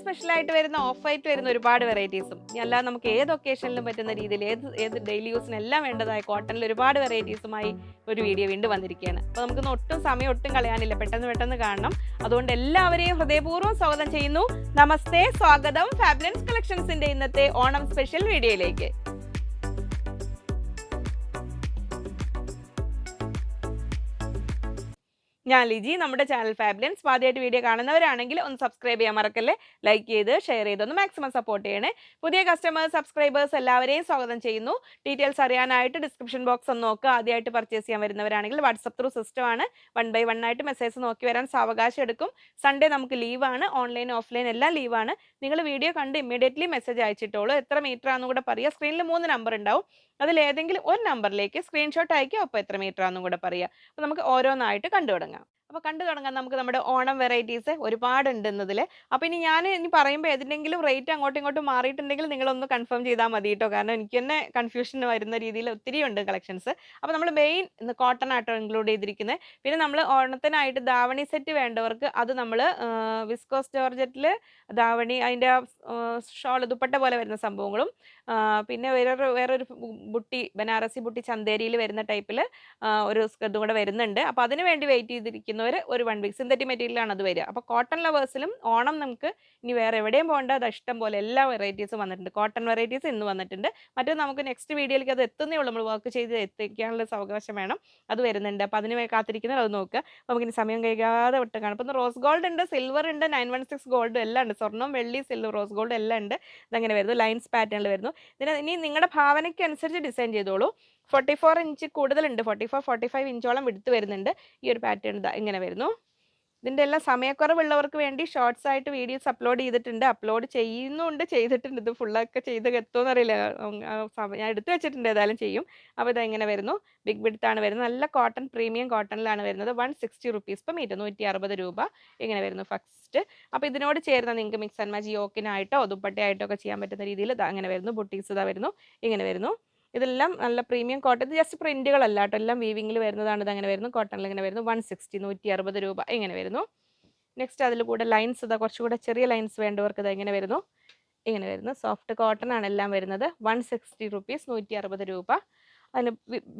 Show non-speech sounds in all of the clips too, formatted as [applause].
Special ആയിട്ട് വരുന്ന of ആയിട്ട് വരുന്ന ഒരുപാട് വെറൈറ്റീസും അല്ലാതെ നമുക്ക് ഏത് ഒക്കേഷനിലും പറ്റുന്ന രീതിയിൽ ഏത് ഏത് ഡെയിലി യൂസിന് എല്ലാം വേണ്ടതായ കോട്ടണിൽ ഒരുപാട് വെറൈറ്റീസുമായി ഒരു വീഡിയോ വീണ്ടും വന്നിരിക്കുകയാണ്. അപ്പോൾ നമുക്കൊന്ന് ഒട്ടും സമയം ഒട്ടും കളയാനില്ല. പെട്ടെന്ന് പെട്ടെന്ന് കാണണം. അതുകൊണ്ട് എല്ലാവരെയും ഹൃദയപൂർവം സ്വാഗതം ചെയ്യുന്നു. നമസ്തേ സ്വാഗതം. ഫാബ്ലൻസ് കളക്ഷൻസിന്റെ ഇന്നത്തെ ഓണം സ്പെഷ്യൽ വീഡിയോയിലേക്ക് ഞാൻ ലിജി. നമ്മുടെ ചാനൽ ഫാബ്ലൻസ്. ആദ്യമായിട്ട് വീഡിയോ കാണുന്നവരാണെങ്കിൽ ഒന്ന് സബ്സ്ക്രൈബ് ചെയ്യാൻ മറക്കല്ലേ? ലൈക്ക് ചെയ്ത് ഷെയർ ചെയ്ത് ഒന്ന് മാക്സിമം സപ്പോർട്ട് ചെയ്യണേ. പുതിയ കസ്റ്റമേഴ്സ് സബ്സ്ക്രൈബേഴ്സ് എല്ലാവരെയും സ്വാഗതം ചെയ്യുന്നു. ഡീറ്റെയിൽസ് അറിയാനായിട്ട് ഡിസ്ക്രിപ്ഷൻ ബോക്സ് ഒന്ന് നോക്കുക. ആദ്യമായിട്ട് പർച്ചേസ് ചെയ്യാൻ വരുന്നവരാണെങ്കിൽ വാട്സപ്പ് ത്രൂ സിസ്റ്റമാണ് വൺ ബൈ വൺ ആയിട്ട് മെസ്സേജ് നോക്കി വരാൻ സാവകാശം എടുക്കും. സൺഡേ നമുക്ക് ലീവാണ് ഓൺലൈൻ ഓഫ്ലൈൻ എല്ലാം ലീവാണ് നിങ്ങൾ വീഡിയോ കണ്ട് ഇമ്മീഡിയറ്റ്ലി മെസ്സേജ് അയച്ചിട്ടോളൂ. എത്ര മീറ്റർ ആണെന്നും കൂടെ പറയുക സ്ക്രീനിൽ മൂന്ന് നമ്പർ ഉണ്ടാവും. അതിൽ ഏതെങ്കിലും ഒരു നമ്പറിലേക്ക് സ്ക്രീൻഷോട്ട് അയക്കുക. അപ്പോൾ എത്ര മീറ്റർ ആണെന്നും കൂടെ പറയുക. അപ്പോൾ നമുക്ക് ഓരോന്നായിട്ട് കണ്ടു തുടങ്ങാം അപ്പോൾ കണ്ടു തുടങ്ങാം നമുക്ക് നമ്മുടെ ഓണം വെറൈറ്റീസ് ഒരുപാടുണ്ട് എന്നതിൽ അപ്പോൾ ഇനി ഞാൻ ഇനി പറയുമ്പോൾ ഏതിന്റെങ്കിലും റേറ്റ് അങ്ങോട്ടും ഇങ്ങോട്ടും മാറിയിട്ടുണ്ടെങ്കിൽ നിങ്ങളൊന്ന് കൺഫേം ചെയ്താൽ മതി കേട്ടോ കാരണം എനിക്ക് തന്നെ കൺഫ്യൂഷൻ വരുന്ന രീതിയിൽ ഒത്തിരി ഉണ്ട് കളക്ഷൻസ്. അപ്പോൾ നമ്മൾ മെയിൻ ഇന്ന് കോട്ടൺ ആട്ടോ ഇൻക്ലൂഡ് ചെയ്തിരിക്കുന്നത് പിന്നെ നമ്മൾ ഓണത്തിനായിട്ട് ധാവണി സെറ്റ് വേണ്ടവർക്ക് അത് നമ്മൾ വിസ്കോസ് ജോർജറ്റിൽ ധാവണി അതിന്റെ ഷോൾ ദുപ്പട്ട പോലെ വരുന്ന സംഭവങ്ങളും പിന്നെ വേറൊരു വേറൊരു ബുട്ടി ബനാറസി ബുട്ടി ചന്തേരിയിൽ വരുന്ന ടൈപ്പിൽ ഒരു സ്കർട്ടും കൂടെ വരുന്നുണ്ട്. അപ്പോൾ അതിന് വേണ്ടി വെയിറ്റ് ചെയ്തിരിക്കുന്നവർ ഒരു വൺ വീക്ക് സിന്തറ്റിക് മെറ്റീരിയലാണ് അത് വരിക. അപ്പോൾ കോട്ടൺ ലവേഴ്സിലും ഓണം നമുക്ക് ഇനി വേറെ എവിടെയും പോകേണ്ട അത് ഇഷ്ടം പോലെ എല്ലാ വെറൈറ്റീസും വന്നിട്ടുണ്ട്. കോട്ടൺ വെറൈറ്റീസ് ഇന്ന് വന്നിട്ടുണ്ട്. മറ്റേ നമുക്ക് നെക്സ്റ്റ് വീഡിയോയിലേക്ക് അത് എത്തുന്നേ ഉള്ളൂ. നമ്മൾ വർക്ക് ചെയ്ത് എത്തിക്കാനുള്ള അവകാശം വേണം. അത് വരുന്നുണ്ട്. അപ്പോൾ അതിന് കാത്തിരിക്കുന്നത് അത് നോക്കുക. നമുക്കിനി സമയം കഴിക്കാതെ വിട്ട് കാണാം. അപ്പോൾ റോസ് ഗോൾഡ് ഉണ്ട് സിൽവർ ഉണ്ട് നയൻ വൺ സിക്സ് ഗോൾഡ് എല്ലാം ഉണ്ട്. സ്വർണം വെള്ളി സിൽവർ റോസ് ഗോൾഡ് എല്ലാം ഉണ്ട്. ഇതങ്ങനെ വരുന്നു. ലൈൻസ് പാറ്റേണിൽ വരുന്നു. ഇതിന് ഇനി നിങ്ങളുടെ ഭാവനയ്ക്ക് അനുസരിച്ച് ഡിസൈൻ ചെയ്തോളൂ. ഫോർട്ടി ഫോർ ഇഞ്ച് കൂടുതലുണ്ട്. ഫോർട്ടി ഫോർ ഫോർട്ടി ഫൈവ് ഇഞ്ചോളം വിടുത്ത് വരുന്നുണ്ട്. ഈ ഒരു പാറ്റേൺ ഇതാ. ഇങ്ങനെ വരുന്നു. ഇതിന്റെ എല്ലാം സമയക്കുറവുള്ളവർക്ക് വേണ്ടി ഷോർട്സ് ആയിട്ട് വീഡിയോസ് അപ്ലോഡ് ചെയ്തിട്ടുണ്ട്. അപ്ലോഡ് ചെയ്യുന്നുണ്ട് ചെയ്തിട്ടുണ്ട്. ഇത് ഫുള്ളൊക്കെ ചെയ്ത് എത്തുമെന്ന് അറിയില്ല ഞാൻ എടുത്തു വെച്ചിട്ടുണ്ട് ഏതായാലും ചെയ്യും. അപ്പോൾ ഇത് ഇങ്ങനെ വരുന്നു. ബിഗ് ബിഡ്ത്താണ് വരുന്നത്. നല്ല കോട്ടൺ പ്രീമിയം കോട്ടണിലാണ് വരുന്നത്. വൺ സിക്സ്റ്റി റുപ്പീസ് ഇപ്പം മീറ്റർ നൂറ്റി അറുപത് രൂപ ഇങ്ങനെ വരുന്നു ഫസ്റ്റ് അപ്പോൾ ഇതിനോട് ചേർന്ന നിങ്ങൾക്ക് മിക്സ് ആൻഡ് മാച്ച് യോക്കിനായിട്ടോ ദുപ്പട്ടയായിട്ടോ ഒക്കെ ചെയ്യാൻ പറ്റുന്ന രീതിയിൽ അങ്ങനെ വരുന്നു. ബുട്ടീസ് ഇതാ വരുന്നു. ഇങ്ങനെ വരുന്നു. ഇതെല്ലാം നല്ല പ്രീമിയം കോട്ടൺ. ഇത് ജസ്റ്റ് പ്രിന്റുകളല്ല കേട്ടോ. എല്ലാം വീവിംഗിൽ വരുന്നതാണ്. ഇത് അങ്ങനെ വരുന്നു. കോട്ടണിൽ ഇങ്ങനെ വരുന്നു. വൺ സിക്സ്റ്റി നൂറ്റി അറുപത് രൂപ ഇങ്ങനെ വരുന്നു. നെക്സ്റ്റ് അതിൽ കൂടെ ലൈൻസ് ഇതാ. കുറച്ചുകൂടെ ചെറിയ ലൈൻസ് വേണ്ടവർക്ക് ഇത് ഇങ്ങനെ വരുന്നു. ഇങ്ങനെ വരുന്നു. സോഫ്റ്റ് കോട്ടൺ ആണ് എല്ലാം വരുന്നത്. വൺ സിക്സ്റ്റി റുപ്പീസ് നൂറ്റി അറുപത് രൂപ. അതിന്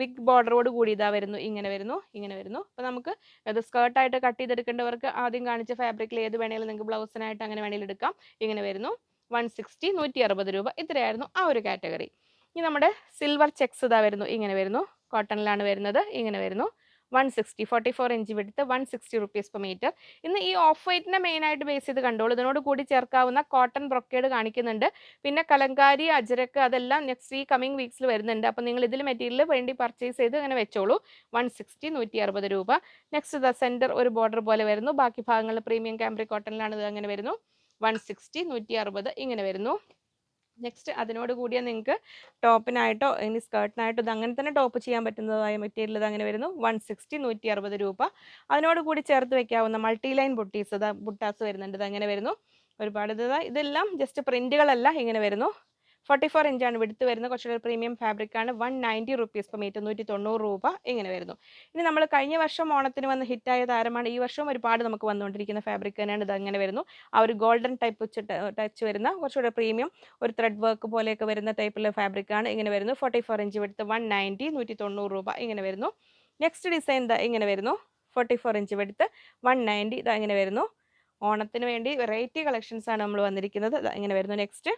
ബിഗ് ബോർഡറോട് കൂടി ഇതാ വരുന്നു. ഇങ്ങനെ വരുന്നു. ഇങ്ങനെ വരുന്നു. അപ്പോൾ നമുക്ക് അത് സ്കേർട്ടായിട്ട് കട്ട് ചെയ്തെടുക്കേണ്ടവർക്ക് ആദ്യം കാണിച്ച ഫാബ്രിക്കിൽ ഏത് വേണമെങ്കിലും നിങ്ങൾക്ക് ബ്ലൗസിനായിട്ട് അങ്ങനെ വേണമെങ്കിലും എടുക്കാം. ഇങ്ങനെ വരുന്നു. വൺ സിക്സ്റ്റി നൂറ്റി അറുപത് രൂപ. ഇത്രയായിരുന്നു ആ ഒരു കാറ്റഗറി ഇനി നമ്മുടെ സിൽവർ ചെക്സ് ഇതാ വരുന്നു. ഇങ്ങനെ വരുന്നു. കോട്ടണിലാണ് വരുന്നത്. ഇങ്ങനെ വരുന്നു. One sixty forty four inch വിടുത്ത് one sixty rupees per metre ഇന്ന് ഈ ഓഫ് വൈറ്റിനെ മെയിനായിട്ട് ബേസ് ചെയ്ത് കണ്ടോളൂ. ഇതിനോട് കൂടി ചേർക്കാവുന്ന കോട്ടൺ ബ്രൊക്കേഡ് കാണിക്കുന്നുണ്ട്. പിന്നെ കലങ്കാരി അജരക്ക് അതെല്ലാം നെക്സ്റ്റ് ഈ കമ്മിങ് വീക്സിൽ വരുന്നുണ്ട്. അപ്പോൾ നിങ്ങൾ ഇതിൽ മെറ്റീരിയൽ വേണ്ടി പർച്ചേസ് ചെയ്ത് അങ്ങനെ വെച്ചോളൂ. വൺ സിക്സ്റ്റി നൂറ്റി അറുപത് രൂപ. നെക്സ്റ്റ് ദ സെന്റർ ഒരു ബോർഡർ പോലെ വരുന്നു. ബാക്കി ഭാഗങ്ങളിൽ പ്രീമിയം ക്യാമ്പ്രി കോട്ടണിലാണ് ഇത് അങ്ങനെ വരുന്നു. വൺ സിക്സ്റ്റി നൂറ്റി അറുപത് ഇങ്ങനെ വരുന്നു. നെക്സ്റ്റ് അതിനോട് കൂടിയ നിങ്ങൾക്ക് ടോപ്പിനായിട്ടോ ഇനി സ്കേർട്ടിനായിട്ടോ ഇത് അങ്ങനെ തന്നെ ടോപ്പ് ചെയ്യാൻ പറ്റുന്നതായ മെറ്റീരിയൽ ഇത് അങ്ങനെ വരുന്നു. വൺ സിക്സ്റ്റി നൂറ്റി അറുപത് രൂപ. അതിനോട് കൂടി ചേർത്ത് വെക്കാവുന്ന മൾട്ടി ലൈൻ ബുട്ടീസ് ബുട്ടാസ് വരുന്നുണ്ട് ഇത് അങ്ങനെ വരുന്നു. ഒരുപാട് ഇത് ഇതെല്ലാം ജസ്റ്റ് പ്രിന്റുകളല്ല ഇങ്ങനെ വരുന്നു. ഫോർട്ടി ഫോർ ഇഞ്ചാണ് വിടുത്ത് വരുന്നത്. കുറച്ചുകൂടി പ്രീമിയം ഫാബ്രിക് ആണ്. വൺ നയന്റി റുപ്പീസ് ഇപ്പം മീറ്റർ നൂറ്റി തൊണ്ണൂറ് രൂപ ഇങ്ങനെ വരുന്നു. ഇനി നമ്മൾ കഴിഞ്ഞ വർഷം ഓണത്തിന് വന്ന് ഹിറ്റായ താരമാണ് ഈ വർഷവും ഒരുപാട് നമുക്ക് വന്നുകൊണ്ടിരിക്കുന്ന ഫാബ്രിക് തന്നെയാണ്. ഇത് അങ്ങനെ വരുന്നു. ആ ഒരു ഗോൾഡൻ ടൈപ്പ് ടച്ച് വരുന്ന കുറച്ചുകൂടെ പ്രീമിയം ഒരു ത്രെഡ് വർക്ക് പോലെയൊക്കെ വരുന്ന ടൈപ്പിലെ ഫാബ്രിക് ആണ് ഇങ്ങനെ വരുന്നു. ഫോർട്ടി ഫോർ ഇഞ്ച് വിടുത്ത് വൺ നയന്റി നൂറ്റി തൊണ്ണൂറ് രൂപ ഇങ്ങനെ വരുന്നു. നെക്സ്റ്റ് ഡിസൈൻ ഇങ്ങനെ വരുന്നു. ഫോർട്ടി ഫോർ ഇഞ്ച് വിടുത്ത് വൺ നയന്റി ഇതാ ഇങ്ങനെ വരുന്നു. ഓണത്തിന് വേണ്ടി വെറൈറ്റി കളക്ഷൻസാണ് നമ്മൾ വന്നിരിക്കുന്നത്. ഇങ്ങനെ വരുന്നു. നെക്സ്റ്റ്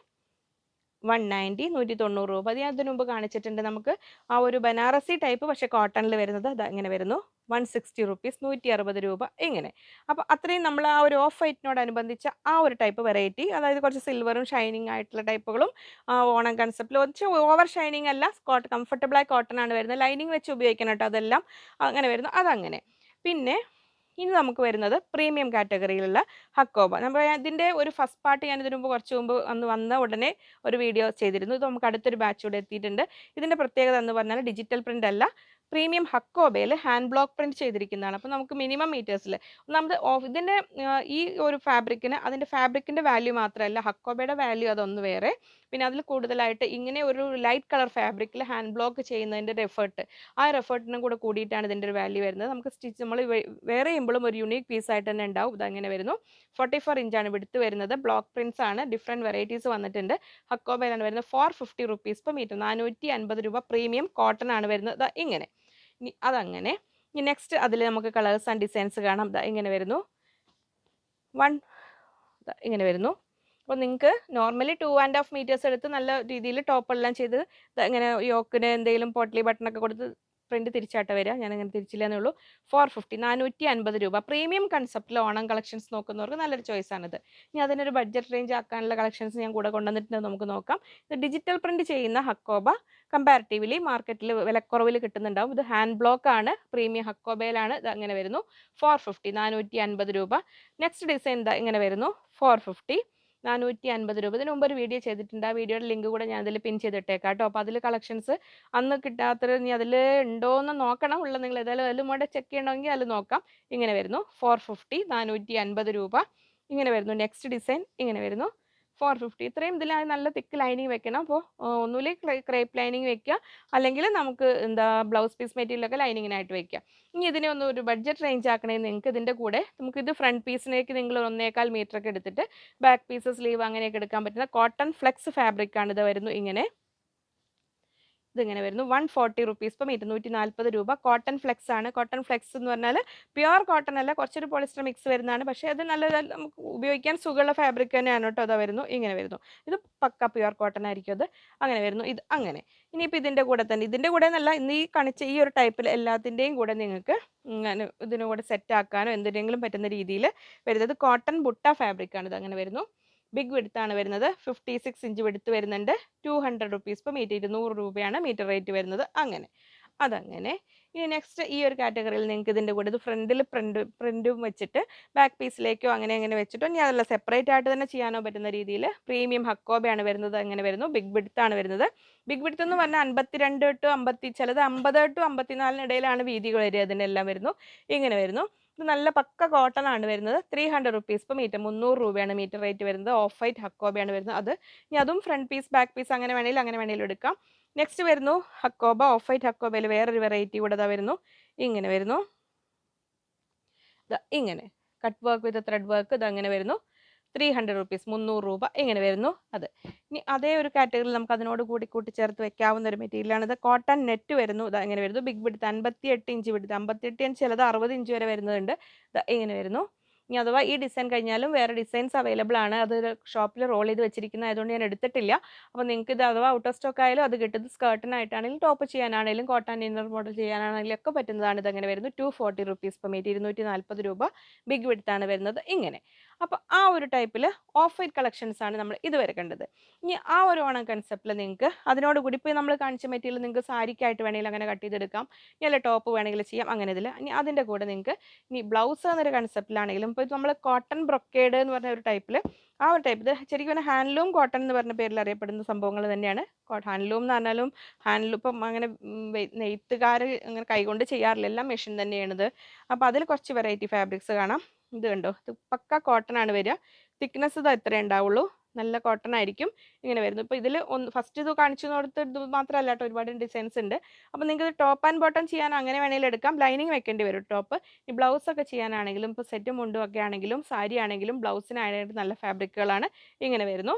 വൺ നയന്റി നൂറ്റി തൊണ്ണൂറ് രൂപ. അത് ഞാൻ അതിനു മുമ്പ് കാണിച്ചിട്ടുണ്ട് നമുക്ക് ആ ഒരു ബനാറസി ടൈപ്പ് പക്ഷേ കോട്ടണിൽ വരുന്നത് അത് ഇങ്ങനെ വരുന്നു. വൺ സിക്സ്റ്റി റുപ്പീസ് നൂറ്റി അറുപത് രൂപ ഇങ്ങനെ. അപ്പോൾ അത്രയും നമ്മൾ ആ ഒരു ഓഫ് വൈറ്റിനോടനുബന്ധിച്ച ആ ഒരു ടൈപ്പ് വെറൈറ്റി അതായത് കുറച്ച് സിൽവറും ഷൈനിങ് ആയിട്ടുള്ള ടൈപ്പുകളും ഓണം കൺസെപ്റ്റിൽ കുറച്ച് ഓവർ ഷൈനിങ് അല്ല കോട്ട് കംഫർട്ടബിളായ കോട്ടൺ ആണ് വരുന്നത്. ലൈനിങ് വെച്ച് ഉപയോഗിക്കണം കേട്ടോ അതെല്ലാം. അങ്ങനെ വരുന്നു. അതങ്ങനെ. പിന്നെ ഇനി നമുക്ക് വരുന്നത് പ്രീമിയം കാറ്റഗറിയിലുള്ള ഹക്കോബ. നമ്മൾ ഇതിന്റെ ഒരു ഫസ്റ്റ് പാർട്ട് ഞാൻ ഇതിനു മുമ്പ് കുറച്ച് മുമ്പ് അന്ന് വന്ന ഉടനെ ഒരു വീഡിയോ ചെയ്തിരുന്നു. ഇത് നമുക്ക് അടുത്തൊരു ബാച്ച് കൂടെ എത്തിയിട്ടുണ്ട്. ഇതിന്റെ പ്രത്യേകത എന്ന് പറഞ്ഞാൽ ഡിജിറ്റൽ പ്രിന്റ് അല്ല പ്രീമിയം ഹക്കോബയിൽ ഹാൻഡ് ബ്ലോക്ക് പ്രിന്റ് ചെയ്തിരിക്കുന്നതാണ്. അപ്പോൾ നമുക്ക് മിനിമം മീറ്റേഴ്സിൽ നമ്മൾ ഇതിന്റെ ഈ ഒരു ഫാബ്രിക്കിന് അതിന്റെ ഫാബ്രിക്കിന്റെ വാല്യൂ മാത്രമല്ല ഹക്കോബയുടെ വാല്യൂ അതൊന്ന് വേറെ. പിന്നെ അതിൽ കൂടുതലായിട്ട് ഇങ്ങനെ ഒരു ലൈറ്റ് കളർ ഫാബ്രിക്കിൽ ഹാൻഡ് ബ്ലോക്ക് ചെയ്യുന്നതിന്റെ ഒരു എഫേർട്ട് ആ ഒരു എഫേർട്ടിനും കൂടെ കൂടിയിട്ടാണ് ഇതിന്റെ ഒരു വാല്യൂ വരുന്നത്. നമുക്ക് സ്റ്റിച്ച് നമ്മൾ വേറെ ചെയ്യുമ്പോഴും ഒരു യുണീക്ക് പീസ് ആയിട്ട് തന്നെ ഉണ്ടാവും. ഇതങ്ങനെ വരുന്നു. ഫോർട്ടി ഫോർ ഇഞ്ചാണ് വിടുത്ത് വരുന്നത്. ബ്ലോക്ക് പ്രിൻസ് ആണ്. ഡിഫറെന്റ് വെറൈറ്റീസ് വന്നിട്ടുണ്ട്. ഹക്കോബയിലാണ് വരുന്നത്. Four fifty rupees per metre നാനൂറ്റി അൻപത് രൂപ പ്രീമിയം കോട്ടൺ ആണ് വരുന്നത്. ഇങ്ങനെ. അതങ്ങനെ. ഇനി നെക്സ്റ്റ് അതിൽ നമുക്ക് കളേഴ്സ് ആൻഡ് ഡിസൈൻസ് കാണാം. ഇങ്ങനെ വരുന്നു. വൺ ഇങ്ങനെ വരുന്നു. അപ്പോൾ നിങ്ങൾക്ക് normally two and half metres എടുത്ത് നല്ല രീതിയിൽ ടോപ്പെല്ലാം ചെയ്ത് ഇങ്ങനെ യോക്കിന് എന്തെങ്കിലും പോട്ട്ലി ബട്ടണൊക്കെ കൊടുത്ത് പ്രിന്റ് തിരിച്ചാട്ട വരിക. ഞാൻ അങ്ങനെ തിരിച്ചില്ല എന്നേ ഉള്ളൂ. ഫോർ ഫിഫ്റ്റി നാനൂറ്റി അൻപത് രൂപ പ്രീമിയം കൺസെപ്റ്റിൽ ഓണം കളക്ഷൻസ് നോക്കുന്നവർക്ക് നല്ലൊരു ചോയ്സ് ആണിത്. ഇനി അതിനൊരു ബഡ്ജറ്റ് റേഞ്ച് ആക്കാനുള്ള കളക്ഷൻസ് ഞാൻ കൂടെ കൊണ്ടുവന്നിട്ടുണ്ട്. നമുക്ക് നോക്കാം. ഇത് ഡിജിറ്റൽ പ്രിന്റ് ചെയ്യുന്ന ഹക്കോബ കമ്പാരിറ്റീവ്ലി മാർക്കറ്റിൽ വിലക്കുറവിൽ കിട്ടുന്നുണ്ടാവും. ഇത് ഹാൻഡ് ബ്ലോക്ക് ആണ്. പ്രീമിയം ഹക്കോബയിലാണ്. ഇത് അങ്ങനെ വരുന്നു. ഫോർ ഫിഫ്റ്റി നാനൂറ്റി അൻപത് രൂപ നെക്സ്റ്റ് ഡിസൈൻ ഇങ്ങനെ വരുന്നു. ഫോർ ഫിഫ്റ്റി നാനൂറ്റി അൻപത് രൂപ. ഇതിന് മുമ്പ് ഒരു വീഡിയോ ചെയ്തിട്ടുണ്ട്. ആ വീഡിയോയുടെ ലിങ്ക് കൂടെ ഞാൻ അതിൽ പിൻ ചെയ്തിട്ടേക്കാം കേട്ടോ. അപ്പോൾ അതിൽ കളക്ഷൻസ് അന്ന് കിട്ടാത്തത് നീ അതിൽ ഉണ്ടോയെന്ന് നോക്കണം. ഉള്ള നിങ്ങൾ ഏതായാലും അതിലും കൂടെ ചെക്ക് ചെയ്യണമെങ്കിൽ അതിൽ നോക്കാം. ഇങ്ങനെ വരുന്നു. ഫോർ ഫിഫ്റ്റി നാനൂറ്റി അൻപത് രൂപ. ഇങ്ങനെ വരുന്നു. നെക്സ്റ്റ് ഡിസൈൻ ഇങ്ങനെ വരുന്നു. Four fifty. ഇത്രയും ഇതിൽ നല്ല തിക്ക് ലൈനിങ് വെക്കണം. അപ്പോൾ ഒന്നുമില്ലെങ്കിൽ ക്രേപ്പ് ലൈനിങ് വെക്കുക അല്ലെങ്കിൽ നമുക്ക് എന്താ ബ്ലൗസ് പീസ് മെറ്റീരിയലൊക്കെ ലൈനിങ്ങിനായിട്ട് വെക്കുക ഇനി ഇതിനെ ഒന്ന് ഒരു ബഡ്ജറ്റ് റേഞ്ച് ആക്കണേ നിങ്ങൾക്ക് ഇതിന്റെ കൂടെ നമുക്ക് ഇത് ഫ്രണ്ട് പീസിനേക്ക് നിങ്ങൾ ഒന്നേകാൽ മീറ്റർ ഒക്കെ എടുത്തിട്ട് ബാക്ക് പീസ് സ്ലീവ് അങ്ങനെയൊക്കെ എടുക്കാൻ പറ്റുന്ന കോട്ടൺ ഫ്ലെക്സ് ഫാബ്രിക് ആണ് ഇത് വരുന്നു ഇങ്ങനെ. ഇതിങ്ങനെ വരുന്നു. വൺ ഫോർട്ടി റുപ്പീസ് ഇപ്പം ഇരുന്നൂറ്റി നാൽപ്പത് രൂപ. കോട്ടൺ ഫ്ലെക്സ് ആണ്. കോട്ടൺ ഫ്ലെക്സ് എന്ന് പറഞ്ഞാൽ പ്യുവർ കോട്ടൺ അല്ല. കുറച്ചൊരു പോളിസ്റ്റർ മിക്സ് വരുന്നതാണ്. പക്ഷേ അത് നല്ല നമുക്ക് ഉപയോഗിക്കാൻ സുഖമുള്ള ഫാബ്രിക് തന്നെയാണ് കേട്ടോ. അതാ വരുന്നു. ഇങ്ങനെ വരുന്നു. ഇത് പക്ക പ്യുവർ കോട്ടൺ ആയിരിക്കും അത്. അങ്ങനെ വരുന്നു. ഇത് അങ്ങനെ. ഇനിയിപ്പോൾ ഇതിന്റെ കൂടെ തന്നെ. ഇതിന്റെ കൂടെ എന്നല്ല ഇന്ന് ഈ കാണിച്ച ഈ ഒരു ടൈപ്പിൽ എല്ലാത്തിന്റെയും കൂടെ നിങ്ങൾക്ക് ഇങ്ങനെ ഇതിനും കൂടെ സെറ്റ് ആക്കാനോ എന്തിനെങ്കിലും പറ്റുന്ന രീതിയിൽ വരുന്നത് കോട്ടൺ ബുട്ട ഫാബ്രിക് ആണ്. ഇത് അങ്ങനെ വരുന്നു. ബിഗ് വിടുത്താണ് വരുന്നത്. ഫിഫ്റ്റി സിക്സ് ഇഞ്ച് വിടുത്ത് വരുന്നുണ്ട്. ടു ഹൺഡ്രഡ് റുപ്പീസ് ഇപ്പോൾ മീറ്റർ ഇരുന്നൂറ് രൂപയാണ് മീറ്റർ റേറ്റ് വരുന്നത് അങ്ങനെ. അതങ്ങനെ. ഇനി നെക്സ്റ്റ് ഈ ഒരു കാറ്റഗറിയിൽ നിങ്ങൾക്ക് ഇതിന്റെ കൂടെ ഇത് ഫ്രണ്ടിൽ പ്രിന്റ് പ്രിന്റും വെച്ചിട്ട് ബാക്ക് പീസിലേക്കോ അങ്ങനെ അങ്ങനെ വെച്ചിട്ടോ ഇനി അതല്ല സെപ്പറേറ്റ് ആയിട്ട് തന്നെ ചെയ്യാനോ പറ്റുന്ന രീതിയിൽ പ്രീമിയം ഹക്കോബയാണ് വരുന്നത് അങ്ങനെ വരുന്നു. ബിഗ് ബിഡ്ത്താണ് വരുന്നത്. ബിഗ് ബിഡ്ത്ത് എന്ന് പറഞ്ഞാൽ അൻപത്തിരണ്ട് ടു അമ്പത്തി ചിലത് അമ്പത് ടു അമ്പത്തിനാലിനിടയിലാണ് വീതികൾ വരിക. അതിനെല്ലാം വരുന്നു. ഇങ്ങനെ വരുന്നു. ഇത് നല്ല പക്ക കോട്ടൺ ആണ് വരുന്നത്. ത്രീ ഹൺഡ്രഡ് റുപ്പീസ് ഇപ്പം മീറ്റർ മുന്നൂറ് രൂപയാണ് മീറ്റർ റേറ്റ് വരുന്നത്. ഓഫ് വൈറ്റ് ഹക്കോബയാണ് വരുന്നത്. അത് ഇനി അതും ഫ്രണ്ട് പീസ് ബാക്ക് പീസ് അങ്ങനെ വേണമെങ്കിൽ അങ്ങനെ വേണമെങ്കിലും എടുക്കാം. നെക്സ്റ്റ് വരുന്നു ഹക്കോബ ഓഫ് വൈറ്റ് ഹക്കോബയിൽ വേറൊരു വെറൈറ്റി കൂടെ വരുന്നു. ഇങ്ങനെ വരുന്നു. ഇങ്ങനെ. Cut work with thread work ഇത് അങ്ങനെ വരുന്നു. ത്രീ ഹൺഡ്രഡ് റുപ്പീസ് മുന്നൂറ് രൂപ ഇങ്ങനെ വരുന്നു. അത്. ഇനി അതേ ഒരു കാറ്റഗറിയിൽ നമുക്ക് അതിനോട് കൂടി കൂട്ടി ചേർത്ത് വെക്കാവുന്ന ഒരു മെറ്റീരിയലാണ് ഇത് കോട്ടൺ നെറ്റ് വരുന്നു. ഇത് ഇങ്ങനെ വരുന്നു. ബിഗ് വിടുത്ത് അൻപത്തി എട്ട് ഇഞ്ച് വിടുത്ത് അമ്പത്തെട്ട് ഇഞ്ച് ചിലത് അറുപത് ഇഞ്ച് വരെ വരുന്നുണ്ട്. ഇത് ഇങ്ങനെ വരുന്നു. ഇനി അഥവാ ഈ ഡിസൈൻ കഴിഞ്ഞാലും വേറെ ഡിസൈൻസ് അവൈലബിൾ ആണ്. അത് ഷോപ്പിൽ റോൾ ചെയ്ത് വെച്ചിരിക്കുന്ന ആയതുകൊണ്ട് ഞാൻ എടുത്തിട്ടില്ല. അപ്പോൾ നിങ്ങൾക്ക് ഇത് അഥവാ ഔട്ട് ഓഫ് സ്റ്റോക്ക് ആയാലും അത് കിട്ടുന്നത് സ്കേർട്ടിനായിട്ടാണെങ്കിലും ടോപ്പ് ചെയ്യാനാണെങ്കിലും കോട്ടൺ ഇന്നർ മോഡൽ ചെയ്യാനാണെങ്കിലും ഒക്കെ പറ്റുന്നതാണ്. ഇത് അങ്ങനെ വരുന്നത് two forty rupees per metre ഇരുന്നൂറ്റി നാൽപ്പത് രൂപ ബിഗ് വിടുത്താണ് വരുന്നത്. ഇങ്ങനെ. അപ്പോൾ ആ ഒരു ടൈപ്പിൽ ഓഫ് വൈറ്റ് കളക്ഷൻസ് ആണ് നമ്മൾ ഇതുവരെ കണ്ടത് ഇനി ആ ഒരു ഓണം കൺസെപ്റ്റിൽ നിങ്ങൾക്ക് അതിനോട് കൂടി ഇപ്പോൾ നമ്മൾ കാണിച്ച മെറ്റീരിയൽ നിങ്ങൾക്ക് സാരിക്കായിട്ട് വേണമെങ്കിൽ അങ്ങനെ കട്ട് ചെയ്തെടുക്കാം. ഇനി അല്ല ടോപ്പ് വേണമെങ്കിൽ ചെയ്യാം അങ്ങനെ ഇതിൽ ഇനി അതിന്റെ കൂടെ നിങ്ങൾക്ക് ഇനി ബ്ലൗസ് എന്നൊരു കൺസെപ്റ്റിലാണെങ്കിലും ഇപ്പോൾ നമ്മൾ കോട്ടൺ ബ്രൊക്കേഡ് എന്ന് പറഞ്ഞ ഒരു ടൈപ്പിൽ ആ ഒരു ടൈപ്പ് ഇത് ശരിക്കും പറഞ്ഞാൽ ഹാൻഡ്ലൂം കോട്ടൺ എന്ന് പറഞ്ഞ പേരിൽ അറിയപ്പെടുന്ന സംഭവങ്ങൾ തന്നെയാണ്. ഹാൻഡ്ലൂം എന്ന് പറഞ്ഞാലും ഹാൻഡ്ലൂം ഇപ്പം അങ്ങനെ നെയ്ത്തുകാർ അങ്ങനെ കൈകൊണ്ട് ചെയ്യാറില്ല. എല്ലാം മെഷീൻ തന്നെയാണിത്. അപ്പോൾ അതിൽ കുറച്ച് വെറൈറ്റി ഫാബ്രിക്സ് കാണാം. ഇത് കണ്ടോ? ഇത് പക്ക കോട്ടൺ ആണ് വരിക. തിക്നെസ് ഇത് എത്ര ഉണ്ടാവുള്ളൂ. നല്ല കോട്ടൺ ആയിരിക്കും ഇങ്ങനെ വരുന്നു ഇപ്പോൾ ഇതിൽ ഒന്ന് ഫസ്റ്റ് ഇത് കാണിച്ചു കൊടുത്ത് ഇത് മാത്രമല്ല കേട്ടോ ഒരുപാട് ഡിസൈൻസ് ഉണ്ട്. അപ്പോൾ നിങ്ങൾക്ക് ഇത് ടോപ്പ് ആൻഡ് ബോട്ടം ചെയ്യാൻ അങ്ങനെ വേണമെങ്കിലും എടുക്കാം. ലൈനിങ് വെക്കേണ്ടി വരും ടോപ്പ് ഈ ബ്ലൗസ് ഒക്കെ ചെയ്യാനാണെങ്കിലും ഇപ്പോൾ സെറ്റും മുണ്ടും ഒക്കെ ആണെങ്കിലും സാരി ആണെങ്കിലും ബ്ലൗസിനായിട്ട് നല്ല ഫാബ്രിക്കുകളാണ് ഇങ്ങനെ വരുന്നു.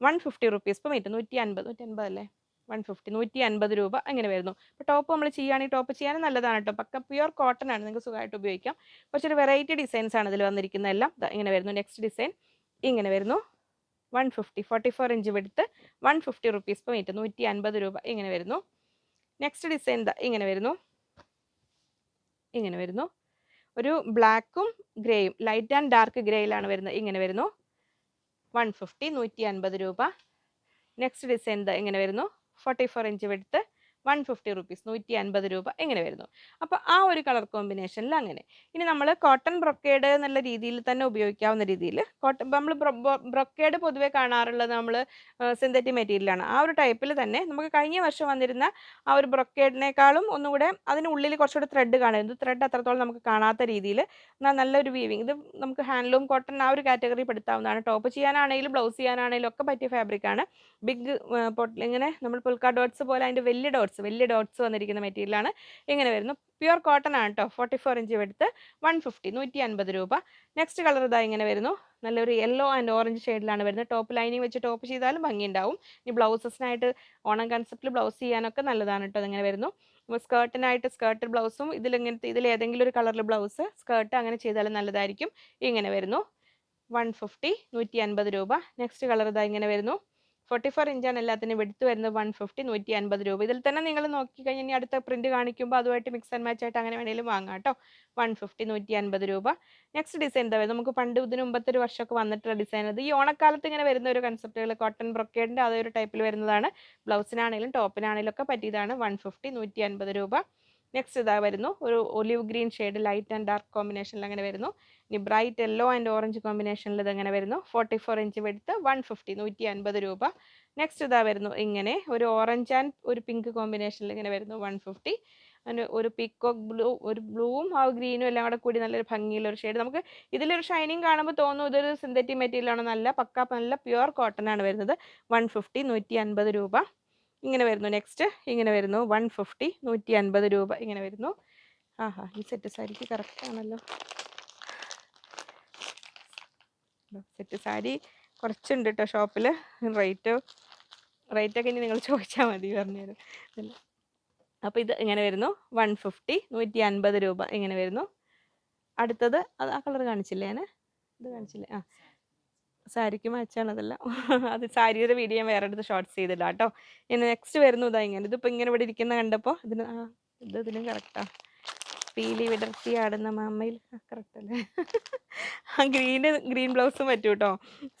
വൺ ഫിഫ്റ്റി റുപ്പീസ് ഇപ്പോൾ മീറ്റ് നൂറ്റി അൻപത് നൂറ്റി അൻപത് അല്ലേ? വൺ ഫിഫ്റ്റി നൂറ്റി അൻപത് രൂപ അങ്ങനെ വരുന്നു. അപ്പോൾ ടോപ്പ് നമ്മൾ ചെയ്യുകയാണെങ്കിൽ ടോപ്പ് ചെയ്യാനും നല്ലതാണ് കേട്ടോ പക്ക പ്യുവർ കോട്ടൺ ആണ് നിങ്ങൾക്ക് സുഖമായിട്ട് ഉപയോഗിക്കാം. കുറച്ചൊരു വെറൈറ്റി ഡിസൈൻസ് ആണ് ഇതിൽ വന്നിരിക്കുന്ന എല്ലാം. ഇങ്ങനെ വരുന്നു. നെക്സ്റ്റ് ഡിസൈൻ ഇങ്ങനെ വരുന്നു. One fifty forty four inch വെടുത്ത് one fifty rupees per metre നൂറ്റി അൻപത് രൂപ ഇങ്ങനെ വരുന്നു. നെക്സ്റ്റ് ഡിസൈൻ ഇങ്ങനെ വരുന്നു. ഇങ്ങനെ വരുന്നു. ഒരു ബ്ലാക്കും ഗ്രേയും ലൈറ്റ് ആൻഡ് ഡാർക്ക് ഗ്രേയിലാണ് വരുന്നത്. ഇങ്ങനെ വരുന്നു. വൺ ഫിഫ്റ്റി നൂറ്റി അൻപത് രൂപ. നെക്സ്റ്റ് ഡിസൈൻ ഇങ്ങനെ വരുന്നു. ഫോർട്ടി ഫോർ ഇഞ്ച് വെടുത്ത് വൺ ഫിഫ്റ്റി റുപ്പീസ് നൂറ്റി അൻപത് രൂപ ഇങ്ങനെ വരുന്നു. അപ്പോൾ ആ ഒരു കളർ കോമ്പിനേഷനിൽ അങ്ങനെ. ഇനി നമ്മൾ കോട്ടൺ ബ്രൊക്കേഡ് എന്നുള്ള രീതിയിൽ തന്നെ ഉപയോഗിക്കാവുന്ന രീതിയിൽ കോട്ടൺ നമ്മൾ ബ്രൊക്കേഡ് പൊതുവേ കാണാറുള്ളത് നമ്മൾ സിന്തറ്റിക് മെറ്റീരിയലാണ്. ആ ഒരു ടൈപ്പിൽ തന്നെ നമുക്ക് കഴിഞ്ഞ വർഷം വന്നിരുന്ന ആ ഒരു ബ്രൊക്കേഡിനേക്കാളും ഒന്നുകൂടെ അതിനുള്ളിൽ കുറച്ചുകൂടെ ത്രെഡ് കാണുന്നത് ത്രെഡ് അത്രത്തോളം നമുക്ക് കാണാത്ത രീതിയിൽ നല്ലൊരു വീവിങ് ഇത് നമുക്ക് ഹാൻഡ്ലൂം കോട്ടൺ ആ ഒരു കാറ്റഗറി പെടുത്താവുന്നതാണ്. ടോപ്പ് ചെയ്യാനാണെങ്കിലും ബ്ലൗസ് ചെയ്യാനാണെങ്കിലും ഒക്കെ പറ്റിയ ഫാബ്രിക്കാണ് ബിഗ് ഇങ്ങനെ നമ്മൾ പുൽക്ക ഡോട്ട്സ് പോലെ അതിന്റെ വലിയ ഡോട്ട്സ് വലിയ ഡോട്ട്സ് വന്നിരിക്കുന്ന മെറ്റീരിയലാണ് ഇങ്ങനെ വരുന്നു. പ്യുർ കോട്ടൺ ആണ് കേട്ടോ ഫോർട്ടി ഫോർ ഇഞ്ച് എടുത്ത് വൺ ഫിഫ്റ്റി നൂറ്റി അൻപത് രൂപ. നെക്സ്റ്റ് കളർ ഇതാ ഇങ്ങനെ വരുന്നു. നല്ലൊരു യെല്ലോ ആൻഡ് ഓറഞ്ച് ഷെയ്ഡിലാണ് വരുന്നത്. ടോപ്പ് ലൈനിങ് വെച്ച് ടോപ്പ് ചെയ്താലും ഭംഗിയുണ്ടാവും. ഈ ബ്ലൗസസിനായിട്ട് ഓണം കൺസെപ്റ്റിൽ ബ്ലൗസ് ചെയ്യാനൊക്കെ നല്ലതാണ് കേട്ടോ അതിങ്ങനെ വരുന്നു. സ്കേർട്ടിനായിട്ട് സ്കേർട്ട് ബ്ലൗസും ഇതിലിങ്ങനത്തെ ഇതിൽ ഏതെങ്കിലും ഒരു കളറിൽ ബ്ലൗസ് സ്കേർട്ട് അങ്ങനെ ചെയ്താലും നല്ലതായിരിക്കും. ഇങ്ങനെ വരുന്നു. വൺ ഫിഫ്റ്റി നൂറ്റി അൻപത് രൂപ. നെക്സ്റ്റ് കളർ ഇതാ ഇങ്ങനെ വരുന്നു. ഫോർട്ടി ഫോർ ഇഞ്ചാണ് എല്ലാത്തിനും എടുത്ത് വരുന്നത് വൺ ഫിഫ്റ്റി നൂറ്റി അൻപത് രൂപ. ഇതിൽ തന്നെ നിങ്ങൾ നോക്കിക്കഴിഞ്ഞാൽ ഇനി അടുത്ത പ്രിന്റ് കാണിക്കുമ്പോൾ അതുമായിട്ട് മിക്സ് ആൻഡ് മാച്ച് ആയിട്ട് അങ്ങനെ വേണമെങ്കിലും വാങ്ങാം കേട്ടോ. വൺ ഫിഫ്റ്റി നൂറ്റി അൻപത് രൂപ. നെക്സ്റ്റ് ഡിസൈൻ എന്താ? വരുന്നത് നമുക്ക് പണ്ട് ഇതിന് മുമ്പത്തെ ഒരു വർഷമൊക്കെ വന്നിട്ടുള്ള ഡിസൈൻ അത് ഈ ഓണക്കാലത്ത് ഇങ്ങനെ വരുന്ന ഒരു കൺസെപ്റ്റുകൾ കോട്ടൺ ബ്രൊക്കേഡിന്റെ അതേ ഒരു ടൈപ്പിൽ വരുന്നതാണ്. ബ്ലൗസിനാണെങ്കിലും ടോപ്പിനാണെങ്കിലും ഒക്കെ പറ്റിയതാണ് വൺ ഫിഫ്റ്റി നൂറ്റി അൻപത് രൂപ. നെക്സ്റ്റ് ഇതാ വരുന്നു. ഒരു olive green shade light and dark കോമ്പിനേഷനിൽ അങ്ങനെ വരുന്നു. ഇനി ബ്രൈറ്റ് യെല്ലോ ആൻഡ് ഓറഞ്ച് കോമ്പിനേഷനിൽ ഇത് അങ്ങനെ വരുന്നു? ഫോർട്ടി ഫോർ ഇഞ്ച് വെടുത്ത് വൺ ഫിഫ്റ്റി നൂറ്റി അൻപത് രൂപ. നെക്സ്റ്റ് ഇതാ വരുന്നു ഇങ്ങനെ ഒരു ഓറഞ്ച് ആൻഡ് ഒരു പിങ്ക് കോമ്പിനേഷനിൽ ഇങ്ങനെ വരുന്നു വൺ ഫിഫ്റ്റി. അതിന് ഒരു പീക്കോക്ക് ബ്ലൂ ഒരു ബ്ലൂവും ആ ഗ്രീനും എല്ലാം കൂടെ കൂടി നല്ലൊരു ഭംഗിയുള്ള ഒരു ഷെയ്ഡ്. നമുക്ക് ഇതിലൊരു ഷൈനിങ് കാണുമ്പോൾ തോന്നും ഇതൊരു സിന്തറ്റിക് മെറ്റീരിയൽ ആണ് നല്ല പക്ക നല്ല പ്യുവർ കോട്ടൺ ആണ് വരുന്നത്. വൺ ഫിഫ്റ്റി നൂറ്റി അൻപത് രൂപ. ഇങ്ങനെ വരുന്നു. നെക്സ്റ്റ് ഇങ്ങനെ വരുന്നു. വൺ ഫിഫ്റ്റി നൂറ്റി അൻപത് രൂപ ഇങ്ങനെ വരുന്നു. ആഹാ ഈ സെറ്റ് സാരിക്ക് കറക്റ്റ് ആണല്ലോ. സെറ്റ് സാരി കുറച്ചുണ്ട് കേട്ടോ ഷോപ്പിൽ റേറ്റ് റേറ്റൊക്കെ ഇനി നിങ്ങൾ ചോദിച്ചാൽ മതി ഇല്ല അപ്പോൾ ഇത് ഇങ്ങനെ വരുന്നു. വൺ ഫിഫ്റ്റി നൂറ്റി അൻപത് രൂപ ഇങ്ങനെ വരുന്നു. അടുത്തത് അത് ആ കളർ കാണിച്ചില്ലേ ഞാൻ ഇത് കാണിച്ചില്ലേ? ആ. സാരിക്ക് മാച്ചാണ് അതെല്ലാം. [laughs] അത് സാരിയുടെ വീഡിയോ ഞാൻ വേറെ അടുത്ത് ഷോർട്ട്സ് ചെയ്തില്ല കേട്ടോ ഇനി നെക്സ്റ്റ് വരുന്നു ഇതാ ഇങ്ങനെ. ഇതിപ്പോൾ ഇങ്ങനെ ഇവിടെ ഇരിക്കുന്ന കണ്ടപ്പോൾ ഇതിന് ആ ഇത് ഇതിനും കറക്റ്റാ പീലി വിടർത്തി ആടുന്ന മാമ്മയിൽ കറക്റ്റല്ലേ ആ ഗ്രീന് ഗ്രീൻ ബ്ലൗസും പറ്റൂ കേട്ടോ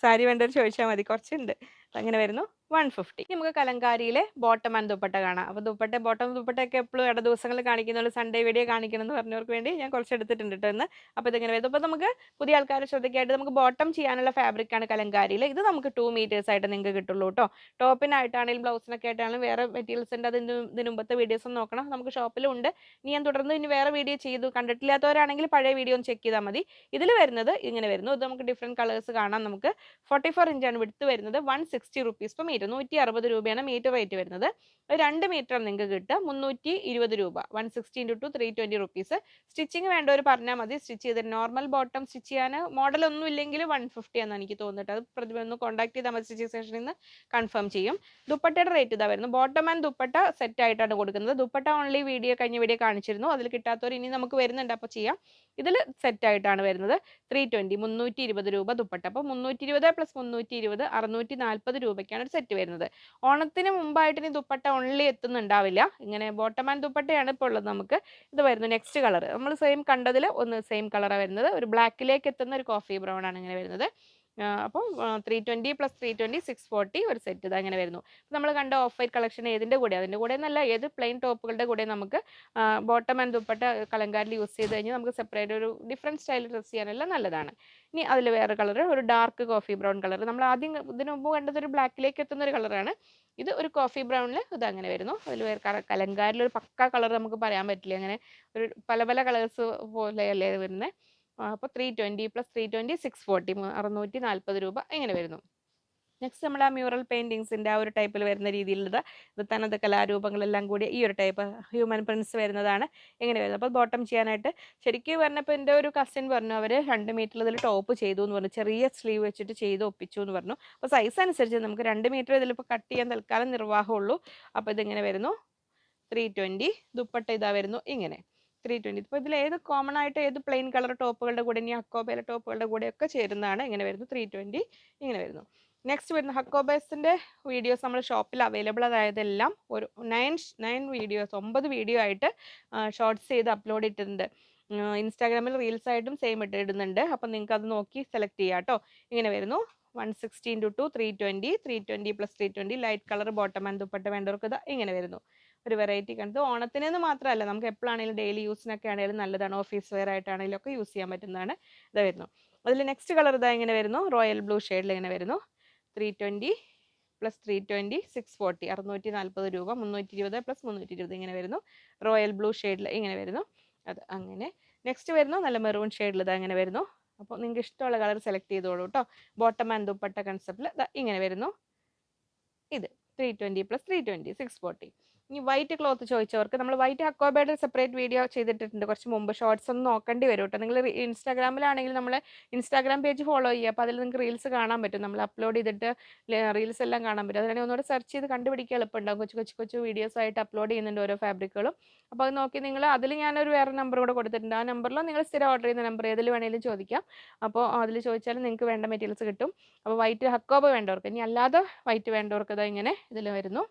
സാരി വേണ്ടവർ ചോദിച്ചാൽ മതി. കുറച്ചുണ്ട്. അങ്ങനെ വരുന്നു. വൺ ഫിഫ്റ്റി നമുക്ക് കലങ്കാരിയിലെ ബോട്ടം ആൻഡ് ദുപ്പട്ട കാണാം. അപ്പോൾ ദുപ്പട്ട ബോട്ടം ദുപ്പട്ടയൊക്കെ എപ്പോഴും ഇട ദിവസങ്ങളിൽ കാണിക്കുന്നുള്ളൂ സൺഡേ വീഡിയോ കാണിക്കണം എന്ന് പറഞ്ഞവർക്ക് വേണ്ടി ഞാൻ കുറച്ച് എടുത്തിട്ടുണ്ട് കേട്ടോ ഇന്ന്. അപ്പോൾ ഇതിങ്ങനെ വരുന്നു. അപ്പോൾ നമുക്ക് പുതിയ ആൾക്കാർ ശ്രദ്ധിക്കായിട്ട് നമുക്ക് ബോട്ടം ചെയ്യാനുള്ള ഫാബ്രിക്കാണ് കലങ്കാരിയിൽ. ഇത് നമുക്ക് ടു മീറ്റേഴ്സ് ആയിട്ട് നിങ്ങൾക്ക് കിട്ടുള്ളൂ കേട്ടോ ടോപ്പിനായിട്ടാണെങ്കിലും ബ്ലൗസിനൊക്കെ ആയിട്ടാണെങ്കിലും വേറെ മെറ്റീരിയൽസ് ഉണ്ട്. അതിന് ഇതിന് മുമ്പത്തെ വീഡിയോസ് നോക്കണം. നമുക്ക് ഷോപ്പിലുണ്ട് ഇനി ഞാൻ തുടർന്ന് ഇനി വേറെ വീഡിയോ ചെയ്തു. കണ്ടിട്ടില്ലാത്തവരാണെങ്കിൽ പഴയ വീഡിയോ ഒന്ന് ചെക്ക് ചെയ്താൽ മതി. ഇതിൽ വരുന്നത് ഇങ്ങനെ വരുന്നു. ഇത് നമുക്ക് ഡിഫറെന്റ് കളേഴ്സ് കാണാം. നമുക്ക് ഫോർട്ടി ഫോർ ഇഞ്ചാണ് വിടുത്ത് വരുന്നത്. One sixty rupees per metre നൂറ്റി അറുപത് രൂപയാണ് മീറ്റർ റേറ്റ് വരുന്നത്. രണ്ട് മീറ്റർ നിങ്ങൾക്ക് കിട്ടുക മുന്നൂറ്റി ഇരുപത് രൂപ. One sixty into two three twenty rupees stitching വേണ്ടവർ പറഞ്ഞാൽ മതി. സ്റ്റിച്ച് ചെയ്ത് നോർമൽ ബോട്ടം സ്റ്റിച്ച് ചെയ്യാൻ മോഡലൊന്നും ഇല്ലെങ്കിൽ വൺ ഫിഫ്റ്റി എന്നാണ് എനിക്ക് തോന്നിയിട്ട് അത് പ്രതിമ ഒന്ന് കോൺടാക്ട് ചെയ്താൽ മതി സ്റ്റിച്ചിങ് സെഷനിൽ നിന്ന്. കൺഫേം ചെയ്യും. ദുപ്പട്ടയുടെ റേറ്റ് ഇതാ വരുന്നത്. ബോട്ടം ആൻഡ് ദുപ്പട്ട സെറ്റ് ആയിട്ടാണ് കൊടുക്കുന്നത്. ദുപ്പട്ട ഓൺലി വീഡിയോ കഴിഞ്ഞ വീഡിയോ കാണിച്ചിരുന്നു. അതിൽ കിട്ടാത്തവർ ഇനി നമുക്ക് വരുന്നുണ്ട്. അപ്പോൾ ചെയ്യാം. ഇതിൽ സെറ്റ് ആയിട്ടാണ് വരുന്നത്. ത്രീ ട്വന്റി മുന്നൂറ്റി ഇരുപത് രൂപ ദുപ്പട്ട. അപ്പോൾ മുന്നൂറ്റി ഇരുപത് പ്ലസ് മുന്നൂറ്റി ഇരുപത് അറുന്നൂറ്റി നാൽപ്പത് രൂപയ്ക്കാണ് ഒരു സെറ്റ് വരുന്നത്. ഓണത്തിന് മുമ്പായിട്ട് ഇനി ദുപ്പട്ട ഓൺലി എത്തുന്നുണ്ടാവില്ല. ഇങ്ങനെ ബോട്ടം ആൻഡ് ദുപ്പട്ടയാണ് ഇപ്പോൾ ഉള്ളത് നമുക്ക്. ഇത് വരുന്നു നെക്സ്റ്റ് കളർ നമ്മൾ സെയിം കണ്ടതിൽ ഒന്ന് സെയിം കളറാണ് വരുന്നത്. ഒരു ബ്ലാക്കിലേക്ക് എത്തുന്ന ഒരു കോഫി ബ്രൗൺ ആണ് ഇങ്ങനെ വരുന്നത്. അപ്പോൾ three twenty plus three twenty six forty ഒരു സെറ്റ് ഇത് അങ്ങനെ വരുന്നു. നമ്മൾ കണ്ട ഓഫ് വൈറ്റ് കളക്ഷൻ ഏതിന്റെ കൂടെ അതിന്റെ കൂടെ എന്നല്ല ഏത് പ്ലെയിൻ ടോപ്പുകളുടെ കൂടെ നമുക്ക് ബോട്ടം ആൻഡ് ദുപ്പട്ട കലങ്കാരിൽ യൂസ് ചെയ്ത് കഴിഞ്ഞാൽ നമുക്ക് സെപ്പറേറ്റ് ഒരു ഡിഫറെന്റ് സ്റ്റൈൽ ഡ്രസ്സ് ചെയ്യാനെല്ലാം നല്ലതാണ്. ഇനി അതിൽ വേറെ കളർ ഒരു ഡാർക്ക് കോഫി ബ്രൗൺ കളർ നമ്മൾ ആദ്യം ഇതിനു മുമ്പ് കണ്ടത് ഒരു ബ്ലാക്കിലേക്ക് എത്തുന്ന ഒരു കളറാണ് ഇത് ഒരു കോഫി ബ്രൗണിൽ ഇത് അങ്ങനെ വരുന്നു. അതിൽ വേറെ കലങ്കാരിൽ ഒരു പക്ക കളർ നമുക്ക് പറയാൻ പറ്റില്ല. അങ്ങനെ ഒരു പല പല കളേഴ്സ് പോലെയല്ലേ വരുന്നത് അപ്പോൾ three twenty plus three twenty six forty അറുന്നൂറ്റി നാൽപ്പത് രൂപ ഇങ്ങനെ വരുന്നു. നെക്സ്റ്റ് നമ്മൾ ആ മ്യൂറൽ പെയിന്റിങ്സിന്റെ ആ ഒരു ടൈപ്പിൽ വരുന്ന രീതിയിലുള്ളത്. ഇത് തനത് കലാരൂപങ്ങളെല്ലാം കൂടി ഈ ഒരു ടൈപ്പ് ഹ്യൂമൻ പ്രിൻസ് വരുന്നതാണ് എങ്ങനെ വരുന്നത്. അപ്പോൾ ബോട്ടം ചെയ്യാനായിട്ട് ശരിക്കും പറഞ്ഞപ്പോൾ എന്റെ ഒരു കസിൻ പറഞ്ഞു അവർ രണ്ട് മീറ്റർ ഇതിൽ ടോപ്പ് ചെയ്തു എന്ന് പറഞ്ഞു. ചെറിയ സ്ലീവ് വെച്ചിട്ട് ചെയ്ത് ഒപ്പിച്ചു എന്ന് പറഞ്ഞു. അപ്പോൾ സൈസ് അനുസരിച്ച് നമുക്ക് രണ്ട് മീറ്റർ ഇതിലിപ്പോൾ കട്ട് ചെയ്യാൻ തൽക്കാലം നിർവാഹമുള്ളൂ അപ്പോൾ ഇതിങ്ങനെ വരുന്നു. ത്രീ ട്വന്റി ദുപ്പട്ട ഇതാ വരുന്നു ഇങ്ങനെ. ത്രീ ട്വന്റി ഇപ്പോൾ ഇതിൽ ഏത് കോമൺ ആയിട്ട് ഏത് പ്ലെയിൻ കളർ ടോപ്പുകളുടെ കൂടെ ഇനി അക്കോബയിലെ ടോപ്പുകളുടെ കൂടെ ഒക്കെ ചേരുന്നതാണ്. ഇങ്ങനെ വരുന്നു ത്രീ ട്വന്റി ഇങ്ങനെ വരുന്നു. നെക്സ്റ്റ് വരുന്ന ഹക്കോബേസിന്റെ വീഡിയോസ് നമ്മൾ ഷോപ്പിൽ അവൈലബിൾ ആയതെല്ലാം ഒരു നയൻ നയൻ വീഡിയോസ് ഒമ്പത് വീഡിയോ ആയിട്ട് ഷോർട്സ് ചെയ്ത് അപ്ലോഡ് ഇട്ടിട്ടുണ്ട്. ഇൻസ്റ്റാഗ്രാമിൽ റീൽസ് ആയിട്ടും സെയിം ഇട്ട് ഇടുന്നുണ്ട്. അപ്പം നിങ്ങൾക്ക് അത് നോക്കി സെലക്ട് ചെയ്യാം കേട്ടോ ഇങ്ങനെ വരുന്നു one sixteen two two three twenty three twenty plus three twenty light colour bottom and dupatta വേണ്ടവർക്ക് ഇങ്ങനെ വരുന്നു. ഒരു വെറൈറ്റി കണ്ടത് ഓണത്തിനെന്ന് മാത്രമല്ല നമുക്ക് എപ്പോഴാണെങ്കിലും ഡെയിലി യൂസിനൊക്കെ ആണെങ്കിലും നല്ലതാണ്. ഓഫീസ് വെയർ ആയിട്ടാണെങ്കിലും ഒക്കെ യൂസ് ചെയ്യാൻ പറ്റുന്നതാണ്. ഇത് വരുന്നു. അതിൽ നെക്സ്റ്റ് കളർ ഇതാ ഇങ്ങനെ വരുന്നു. റോയൽ ബ്ലൂ ഷെയ്ഡിൽ ഇങ്ങനെ വരുന്നു. Three twenty plus three twenty six forty അറുന്നൂറ്റി നാൽപ്പത് രൂപ മുന്നൂറ്റി ഇരുപത് പ്ലസ് മുന്നൂറ്റി ഇരുപത് ഇങ്ങനെ വരുന്നു. റോയൽ ബ്ലൂ ഷെയ്ഡിൽ ഇങ്ങനെ വരുന്നു. അത് അങ്ങനെ. നെക്സ്റ്റ് വരുന്നു നല്ല മെറൂൺ ഷെയ്ഡിൽ ഇത് അങ്ങനെ വരുന്നു. അപ്പോൾ നിങ്ങൾക്ക് ഇഷ്ടമുള്ള കളർ സെലക്ട് ചെയ്തോളൂ കേട്ടോ ബോട്ടം ആൻഡ് ദുപ്പട്ട കൺസെപ്റ്റിൽ ഇങ്ങനെ വരുന്നു. ഇത് three twenty plus three twenty six forty ഇനി വൈറ്റ് ക്ലോത്ത് ചോദിച്ചവർക്ക് നമ്മൾ വൈറ്റ് അക്കോബയുടെ സെപ്പറേറ്റ് വീഡിയോ ചെയ്തിട്ടുണ്ട് കുറച്ച് മുമ്പ് ഷോർട്സ് ഒന്നും നോക്കേണ്ടി വരും കേട്ടോ നിങ്ങൾ ഇൻസ്റ്റാഗ്രാമിലാണെങ്കിൽ നമ്മൾ ഇൻസ്റ്റാഗ്രാം പേജ് ഫോളോ ചെയ്യുക. അപ്പോൾ അതിൽ നിങ്ങൾക്ക് റീൽസ് കാണാൻ പറ്റും. നമ്മൾ അപ്ലോഡ് ചെയ്തിട്ട് റീൽസ് എല്ലാം കാണാൻ പറ്റും. അതിനാണെങ്കിൽ ഒന്നുകൂടെ സെർച്ച് ചെയ്ത് കണ്ടുപിടിക്കാൻ എളുപ്പമുണ്ടാകും കൊച്ചു കൊച്ചു കൊച്ചു വീഡിയോസ് ആയിട്ട് അപ്ലോഡ് ചെയ്യുന്നുണ്ട് ഓരോ ഫാബ്രിക്കുകളും അപ്പോൾ അത് നോക്കി നിങ്ങൾ അതിൽ ഞാനൊരു വേറെ നമ്പർ കൂടെ കൊടുത്തിട്ടുണ്ട്. ആ നമ്പറിലോ നിങ്ങൾ സ്ഥിരം ഓർഡർ ചെയ്യുന്ന നമ്പർ ഏതിൽ വേണമെങ്കിലും ചോദിക്കാം. അപ്പോൾ അതിൽ ചോദിച്ചാൽ നിങ്ങൾക്ക് വേണ്ട മെറ്റീരിയൽസ് കിട്ടും. അപ്പോൾ വൈറ്റ് ഹക്കോബ് വേണ്ടവർക്ക്. ഇനി അല്ലാതെ വൈറ്റ് വേണ്ടവർക്ക് ഇതാ ഇങ്ങനെ ഇതിൽ വരുന്നു.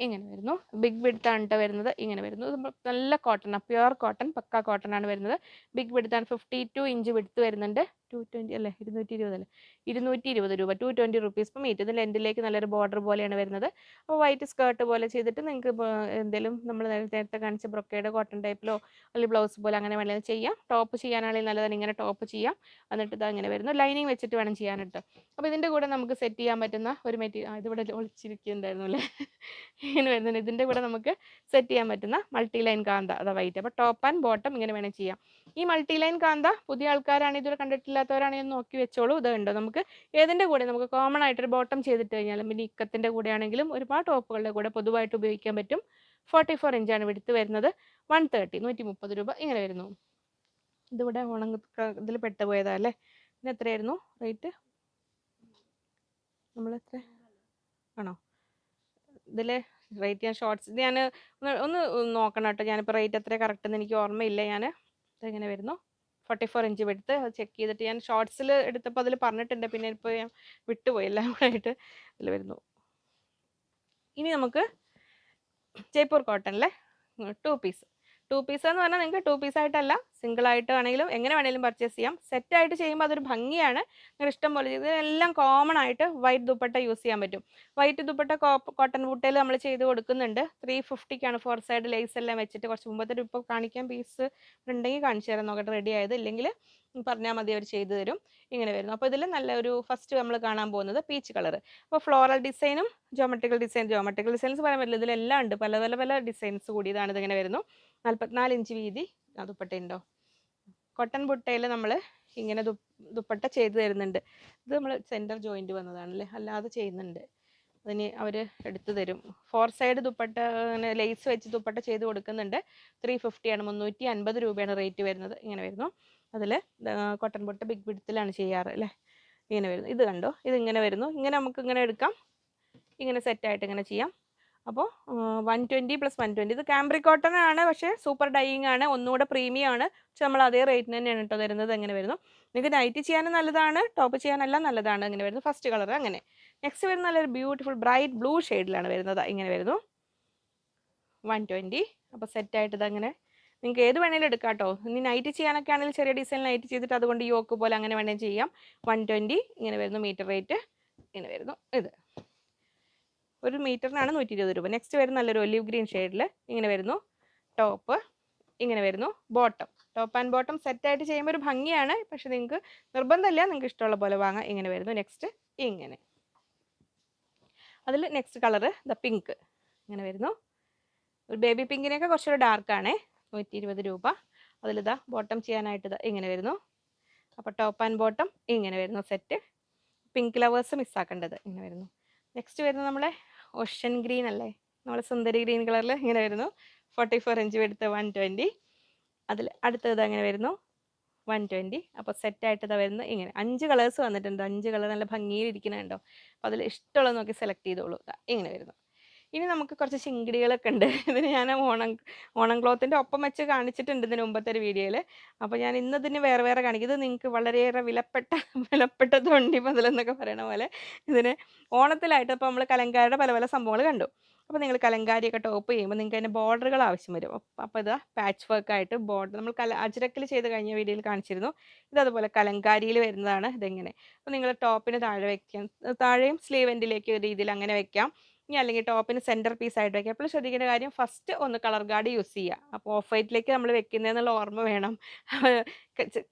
ഇങ്ങനെ വരുന്നു. ബിഗ് വിഡ്ത്ത് ആണ് ട്ടോ വരുന്നത്. ഇങ്ങനെ വരുന്നു. നല്ല കോട്ടൺ പ്യുവർ കോട്ടൺ പക്ക കോട്ടൺ ആണ് വരുന്നത്. ബിഗ് വിഡ്ത്ത് ആണ്. ഫിഫ്റ്റി ടു ഇഞ്ച് വിഡ്ത്ത് വരുന്നുണ്ട്. ടു ട്വന്റി അല്ലേ? ഇരുന്നൂറ്റി ഇരുപത് അല്ലേ? ഇരുന്നൂറ്റി ഇരുപത് രൂപ ടു ട്വന്റി റുപ്പീസ് ഇപ്പം മീറ്റ് ഇതിൽ എൻഡിലേക്ക് നല്ലൊരു ബോർഡർ പോലെയാണ് വരുന്നത്. അപ്പോൾ വൈറ്റ് സ്കേർട്ട് പോലെ ചെയ്തിട്ട് നിങ്ങൾക്ക് എന്തെങ്കിലും നമ്മൾ നേരത്തെ കാണിച്ച ബ്രൊക്കേഡ് കോട്ടൺ ടൈപ്പിലോ അല്ലെങ്കിൽ ബ്ലൗസ് പോലെ അങ്ങനെ വേണമെങ്കിലും ചെയ്യാം. ടോപ്പ് ചെയ്യാനാണെങ്കിൽ നല്ലതാണ് ഇങ്ങനെ ടോപ്പ് ചെയ്യാം. എന്നിട്ട് ഇത് അങ്ങനെ വരുന്നു. ലൈനിങ് വെച്ചിട്ട് വേണം ചെയ്യാനായിട്ട്. അപ്പോൾ ഇതിന്റെ കൂടെ നമുക്ക് സെറ്റ് ചെയ്യാൻ പറ്റുന്ന ഒരു മെറ്റീരിയൽ ഇതിവിടെ ഒളിച്ചിരിക്കുന്നുണ്ടായിരുന്നു അല്ലേ? ഇങ്ങനെ വരുന്നുണ്ട്. ഇതിന്റെ കൂടെ നമുക്ക് സെറ്റ് ചെയ്യാൻ പറ്റുന്ന മൾട്ടി ലൈൻ കാന്ത. അതാ വൈറ്റ് അപ്പോൾ ടോപ്പ് ആൻഡ് ബോട്ടം ഇങ്ങനെ വേണമെങ്കിൽ ചെയ്യാം. ഈ മൾട്ടി ലൈൻ കാന്ത പുതിയ ആൾക്കാരാണ് ഇതുവരെ കണ്ടിട്ടില്ലാത്തവരാണെങ്കിൽ നോക്കി വെച്ചോളൂ. ഇത് ഉണ്ടോ നമുക്ക് ഏതിന്റെ കൂടെ? നമുക്ക് കോമൺ ആയിട്ട് ഒരു ബോട്ടം ചെയ്തിട്ട് കഴിഞ്ഞാൽ പിന്നെ ഇക്കത്തിന്റെ കൂടെ ആണെങ്കിലും ഒരുപാട് ടോപ്പുകളുടെ കൂടെ പൊതുവായിട്ട് ഉപയോഗിക്കാൻ പറ്റും. ഫോർട്ടി ഫോർ ഇഞ്ചാണ് വിടുത്ത് വരുന്നത്. വൺ തേർട്ടി നൂറ്റി മുപ്പത് രൂപ ഇങ്ങനെ വരുന്നു. ഇതിവിടെ ഉണങ്ങ ഇതിൽ പെട്ടുപോയതാ അല്ലേ? ഇതിന് എത്രയായിരുന്നു? റേറ്റ് നമ്മൾ എത്ര? ആണോ? ഇതിൽ റേറ്റ് ഞാൻ ഷോർട്സ് ഞാൻ ഒന്ന് നോക്കണം കേട്ടോ. ഞാനിപ്പോൾ റേറ്റ് എത്ര കറക്റ്റ് എന്ന് എനിക്ക് ഓർമ്മയില്ല. ഞാൻ ഇതെങ്ങനെ വരുന്നു? ഫോർട്ടി ഫോർ ഇഞ്ച് എടുത്ത് ചെക്ക് ചെയ്തിട്ട് ഞാൻ ഷോർട്സിൽ എടുത്തപ്പോൾ അതിൽ പറഞ്ഞിട്ടുണ്ട്. പിന്നെ ഇപ്പോൾ ഞാൻ വിട്ടുപോയി എല്ലാം കൂടെ ആയിട്ട്. ഇതിൽ വരുന്നു. ഇനി നമുക്ക് ജയ്പൂർ കോട്ടണിലെ ടു പീസ്. ടു പീസ് എന്ന് പറഞ്ഞാൽ നിങ്ങൾക്ക് ടു പീസ് ആയിട്ടല്ല സിംഗിൾ ആയിട്ട് വേണമെങ്കിലും എങ്ങനെ വേണമെങ്കിലും പർച്ചേസ് ചെയ്യാം. സെറ്റ് ആയിട്ട് ചെയ്യുമ്പോൾ അതൊരു ഭംഗിയാണ്. നിങ്ങൾ ഇഷ്ടം പോലെ ചെയ്ത് ഇതിനെല്ലാം കോമൺ ആയിട്ട് വൈറ്റ് ദുപ്പട്ട യൂസ് ചെയ്യാൻ പറ്റും. വൈറ്റ് ദുപ്പട്ട കോട്ടൺ ബൂട്ടയിൽ നമ്മൾ ചെയ്ത് കൊടുക്കുന്നുണ്ട്. ത്രീ ഫിഫ്റ്റിക്കാണ് ഫോർ സൈഡ് ലേസ് എല്ലാം വെച്ചിട്ട് കുറച്ച് മുമ്പത്തെ ഒരു ഇപ്പോൾ കാണിക്കാൻ പീസ് ഉണ്ടെങ്കിൽ കാണിച്ചു തരാം. നോക്കട്ടെ റെഡി ആയത് ഇല്ലെങ്കിൽ പറഞ്ഞാൽ മതി അവർ ചെയ്തു തരും. ഇങ്ങനെ വരുന്നു. അപ്പോൾ ഇതിൽ നല്ലൊരു ഫസ്റ്റ് നമ്മൾ കാണാൻ പോകുന്നത് പീച്ച് കളർ അപ്പോൾ ഫ്ലോറൽ ഡിസൈനും ജോമെട്രിക്കൽ ഡിസൈൻ ജോമെട്രിക്കൽ ഡിസൈൻസ് പറയാൻ പറ്റില്ല. ഇതിലെല്ലാം ഉണ്ട്. പല പല പല ഡിസൈൻസ് കൂടി ഇതാണ് ഇതിങ്ങനെ വരുന്നു. നാൽപ്പത്തിനാല് ഇഞ്ച് വീതി ആ ദുപ്പട്ടയുണ്ടോ കോട്ടൺ ബുട്ടയിൽ നമ്മൾ ഇങ്ങനെ ദുപ്പട്ട ചെയ്ത് തരുന്നുണ്ട്. ഇത് നമ്മൾ സെന്റർ ജോയിന്റ് വന്നതാണല്ലേ? അല്ലാതെ ചെയ്യുന്നുണ്ട്. അതിന് അവർ എടുത്തു തരും. ഫോർ സൈഡ് ദുപ്പട്ട അങ്ങനെ ലേസ് വെച്ച് ദുപ്പട്ട ചെയ്ത് കൊടുക്കുന്നുണ്ട്. ത്രീ ഫിഫ്റ്റിയാണ് മുന്നൂറ്റി അൻപത് രൂപയാണ് റേറ്റ് വരുന്നത്. ഇങ്ങനെ വരുന്നു. അതിൽ കോട്ടൺ ബുട്ട ബിഗ് ബിഡത്തിലാണ് ചെയ്യാറ് അല്ലേ? ഇങ്ങനെ വരുന്നു. ഇത് കണ്ടോ? ഇത് ഇങ്ങനെ വരുന്നു. ഇങ്ങനെ നമുക്ക് ഇങ്ങനെ എടുക്കാം. ഇങ്ങനെ സെറ്റായിട്ട് ഇങ്ങനെ ചെയ്യാം. അപ്പോൾ one twenty plus one twenty ഇത് കാംബ്രി കോട്ടൺ ആണ് പക്ഷേ സൂപ്പർ ഡൈയിങ് ആണ് ഒന്നുകൂടെ പ്രീമിയം ആണ്. പക്ഷെ നമ്മൾ അതേ റേറ്റിന് തന്നെയാണ് കേട്ടോ തരുന്നത് എങ്ങനെ വരുന്നു. നിങ്ങൾക്ക് നൈറ്റ് ചെയ്യാനും നല്ലതാണ് ടോപ്പ് ചെയ്യാനെല്ലാം നല്ലതാണ് ഇങ്ങനെ വരുന്നു. ഫസ്റ്റ് കളർ അങ്ങനെ. നെക്സ്റ്റ് വരുന്ന നല്ലൊരു ബ്യൂട്ടിഫുൾ ബ്രൈറ്റ് ബ്ലൂ ഷെയ്ഡിലാണ് വരുന്നത് ഇങ്ങനെ വരുന്നു. വൺ ട്വന്റി അപ്പോൾ സെറ്റായിട്ട് അങ്ങനെ നിങ്ങൾക്ക് ഏത് വേണേലും എടുക്കാം കേട്ടോ. ഇനി നൈറ്റ് ചെയ്യാനൊക്കെ ആണെങ്കിൽ ചെറിയ ഡിസൈൻ നൈറ്റ് ചെയ്തിട്ട് അതുകൊണ്ട് യോക്ക് പോലെ അങ്ങനെ വേണമെങ്കിൽ ചെയ്യാം. വൺ ട്വന്റി ഇങ്ങനെ വരുന്നു മീറ്റർ റേറ്റ് ഇങ്ങനെ വരുന്നു ഇത്. ഒരു മീറ്ററിനാണ് നൂറ്റി ഇരുപത് രൂപ. നെക്സ്റ്റ് വരുന്ന നല്ലൊരു ഒലിവ് ഗ്രീൻ ഷെയ്ഡിൽ ഇങ്ങനെ വരുന്നു. ടോപ്പ് ഇങ്ങനെ വരുന്നു. ബോട്ടം ടോപ്പ് ആൻഡ് ബോട്ടം സെറ്റായിട്ട് ചെയ്യുമ്പോൾ ഒരു ഭംഗിയാണ്. പക്ഷെ നിങ്ങൾക്ക് നിർബന്ധമില്ല. നിങ്ങൾക്ക് ഇഷ്ടമുള്ള പോലെ വാങ്ങാം. ഇങ്ങനെ വരുന്നു. നെക്സ്റ്റ് ഇങ്ങനെ. അതിൽ നെക്സ്റ്റ് കളറ് ദ പിങ്ക് ഇങ്ങനെ വരുന്നു. ഒരു ബേബി പിങ്കിനെയൊക്കെ കുറച്ചുകൂടെ ഡാർക്കാണേ നൂറ്റി ഇരുപത് രൂപ. അതിലിതാ ബോട്ടം ചെയ്യാനായിട്ട് ഇതാ ഇങ്ങനെ വരുന്നു. അപ്പോൾ ടോപ്പ് ആൻഡ് ബോട്ടം ഇങ്ങനെ വരുന്നു സെറ്റ് പിങ്ക് ലവേഴ്സ് മിസ്സാക്കേണ്ടത് ഇങ്ങനെ വരുന്നു. നെക്സ്റ്റ് വരുന്നത് നമ്മുടെ ഓഷ്യൻ ഗ്രീൻ അല്ലേ? നമ്മളെ സുന്ദരി ഗ്രീൻ കളറിൽ ഇങ്ങനെ വരുന്നു. ഫോർട്ടി ഫോർ ഇഞ്ച് എടുത്ത് വൺ ട്വന്റി അതിൽ അടുത്തത് അങ്ങനെ വരുന്നു. വൺ ട്വന്റി അപ്പോൾ സെറ്റായിട്ട് ഇതാ വരുന്നത് ഇങ്ങനെ. അഞ്ച് കളേഴ്സ് വന്നിട്ടുണ്ട്. അഞ്ച് കളർ നല്ല ഭംഗിയിൽ ഇരിക്കുന്നുണ്ടോ അപ്പോൾ അതിൽ ഇഷ്ടമുള്ളത് നോക്കി സെലക്ട് ചെയ്തോളൂ. ഇങ്ങനെ വരുന്നു. ഇനി നമുക്ക് കുറച്ച് ചിങ്കിടികളൊക്കെ ഉണ്ട്. [laughs] ഇതിന് ഞാൻ ഓണം ഓണം ക്ലോത്തിന്റെ ഒപ്പം വെച്ച് കാണിച്ചിട്ടുണ്ട് ഇതിന് മുമ്പത്തെ ഒരു വീഡിയോയിൽ അപ്പോൾ ഞാൻ ഇന്നതിന് വേറെ വേറെ കാണിക്കും. ഇത് നിങ്ങൾക്ക് വളരെയേറെ വിലപ്പെട്ട [laughs] വിലപ്പെട്ട തൊണ്ടി മുതലെന്നൊക്കെ പറയണ പോലെ ഇതിന് ഓണത്തിലായിട്ട് ഇപ്പോൾ നമ്മൾ കലങ്കാരുടെ പല പല സംഭവങ്ങൾ കണ്ടു. അപ്പോൾ നിങ്ങൾ കലങ്കാരിയൊക്കെ ടോപ്പ് ചെയ്യുമ്പോൾ നിങ്ങൾക്ക് അതിന്റെ ബോർഡറുകൾ ആവശ്യം വരും. അപ്പോൾ ഇതാ പാച്ച് വർക്ക് ആയിട്ട് ബോർഡർ നമ്മൾ കല അജ്രക്കിൽ ചെയ്ത് കഴിഞ്ഞ വീഡിയോയിൽ കാണിച്ചിരുന്നു. ഇത് അതുപോലെ കലങ്കാരിയിൽ വരുന്നതാണ്. ഇതെങ്ങനെ? അപ്പോൾ നിങ്ങൾ ടോപ്പിന് താഴെ വയ്ക്കാം താഴെയും സ്ലീവ് എൻഡിലേക്ക് രീതിയിൽ അങ്ങനെ വെക്കാം. ഇനി അല്ലെങ്കിൽ ടോപ്പിന് സെന്റർ പീസ് ആയിട്ട് വയ്ക്കുക എപ്പോഴും ശ്രദ്ധിക്കേണ്ട കാര്യം ഫസ്റ്റ് ഒന്ന് കളർ ഗാർഡ് യൂസ് ചെയ്യുക. അപ്പോൾ ഓഫ് വൈറ്റിലേക്ക് നമ്മൾ വെക്കുന്നതെന്നുള്ള ഓർമ്മ വേണം. [laughs]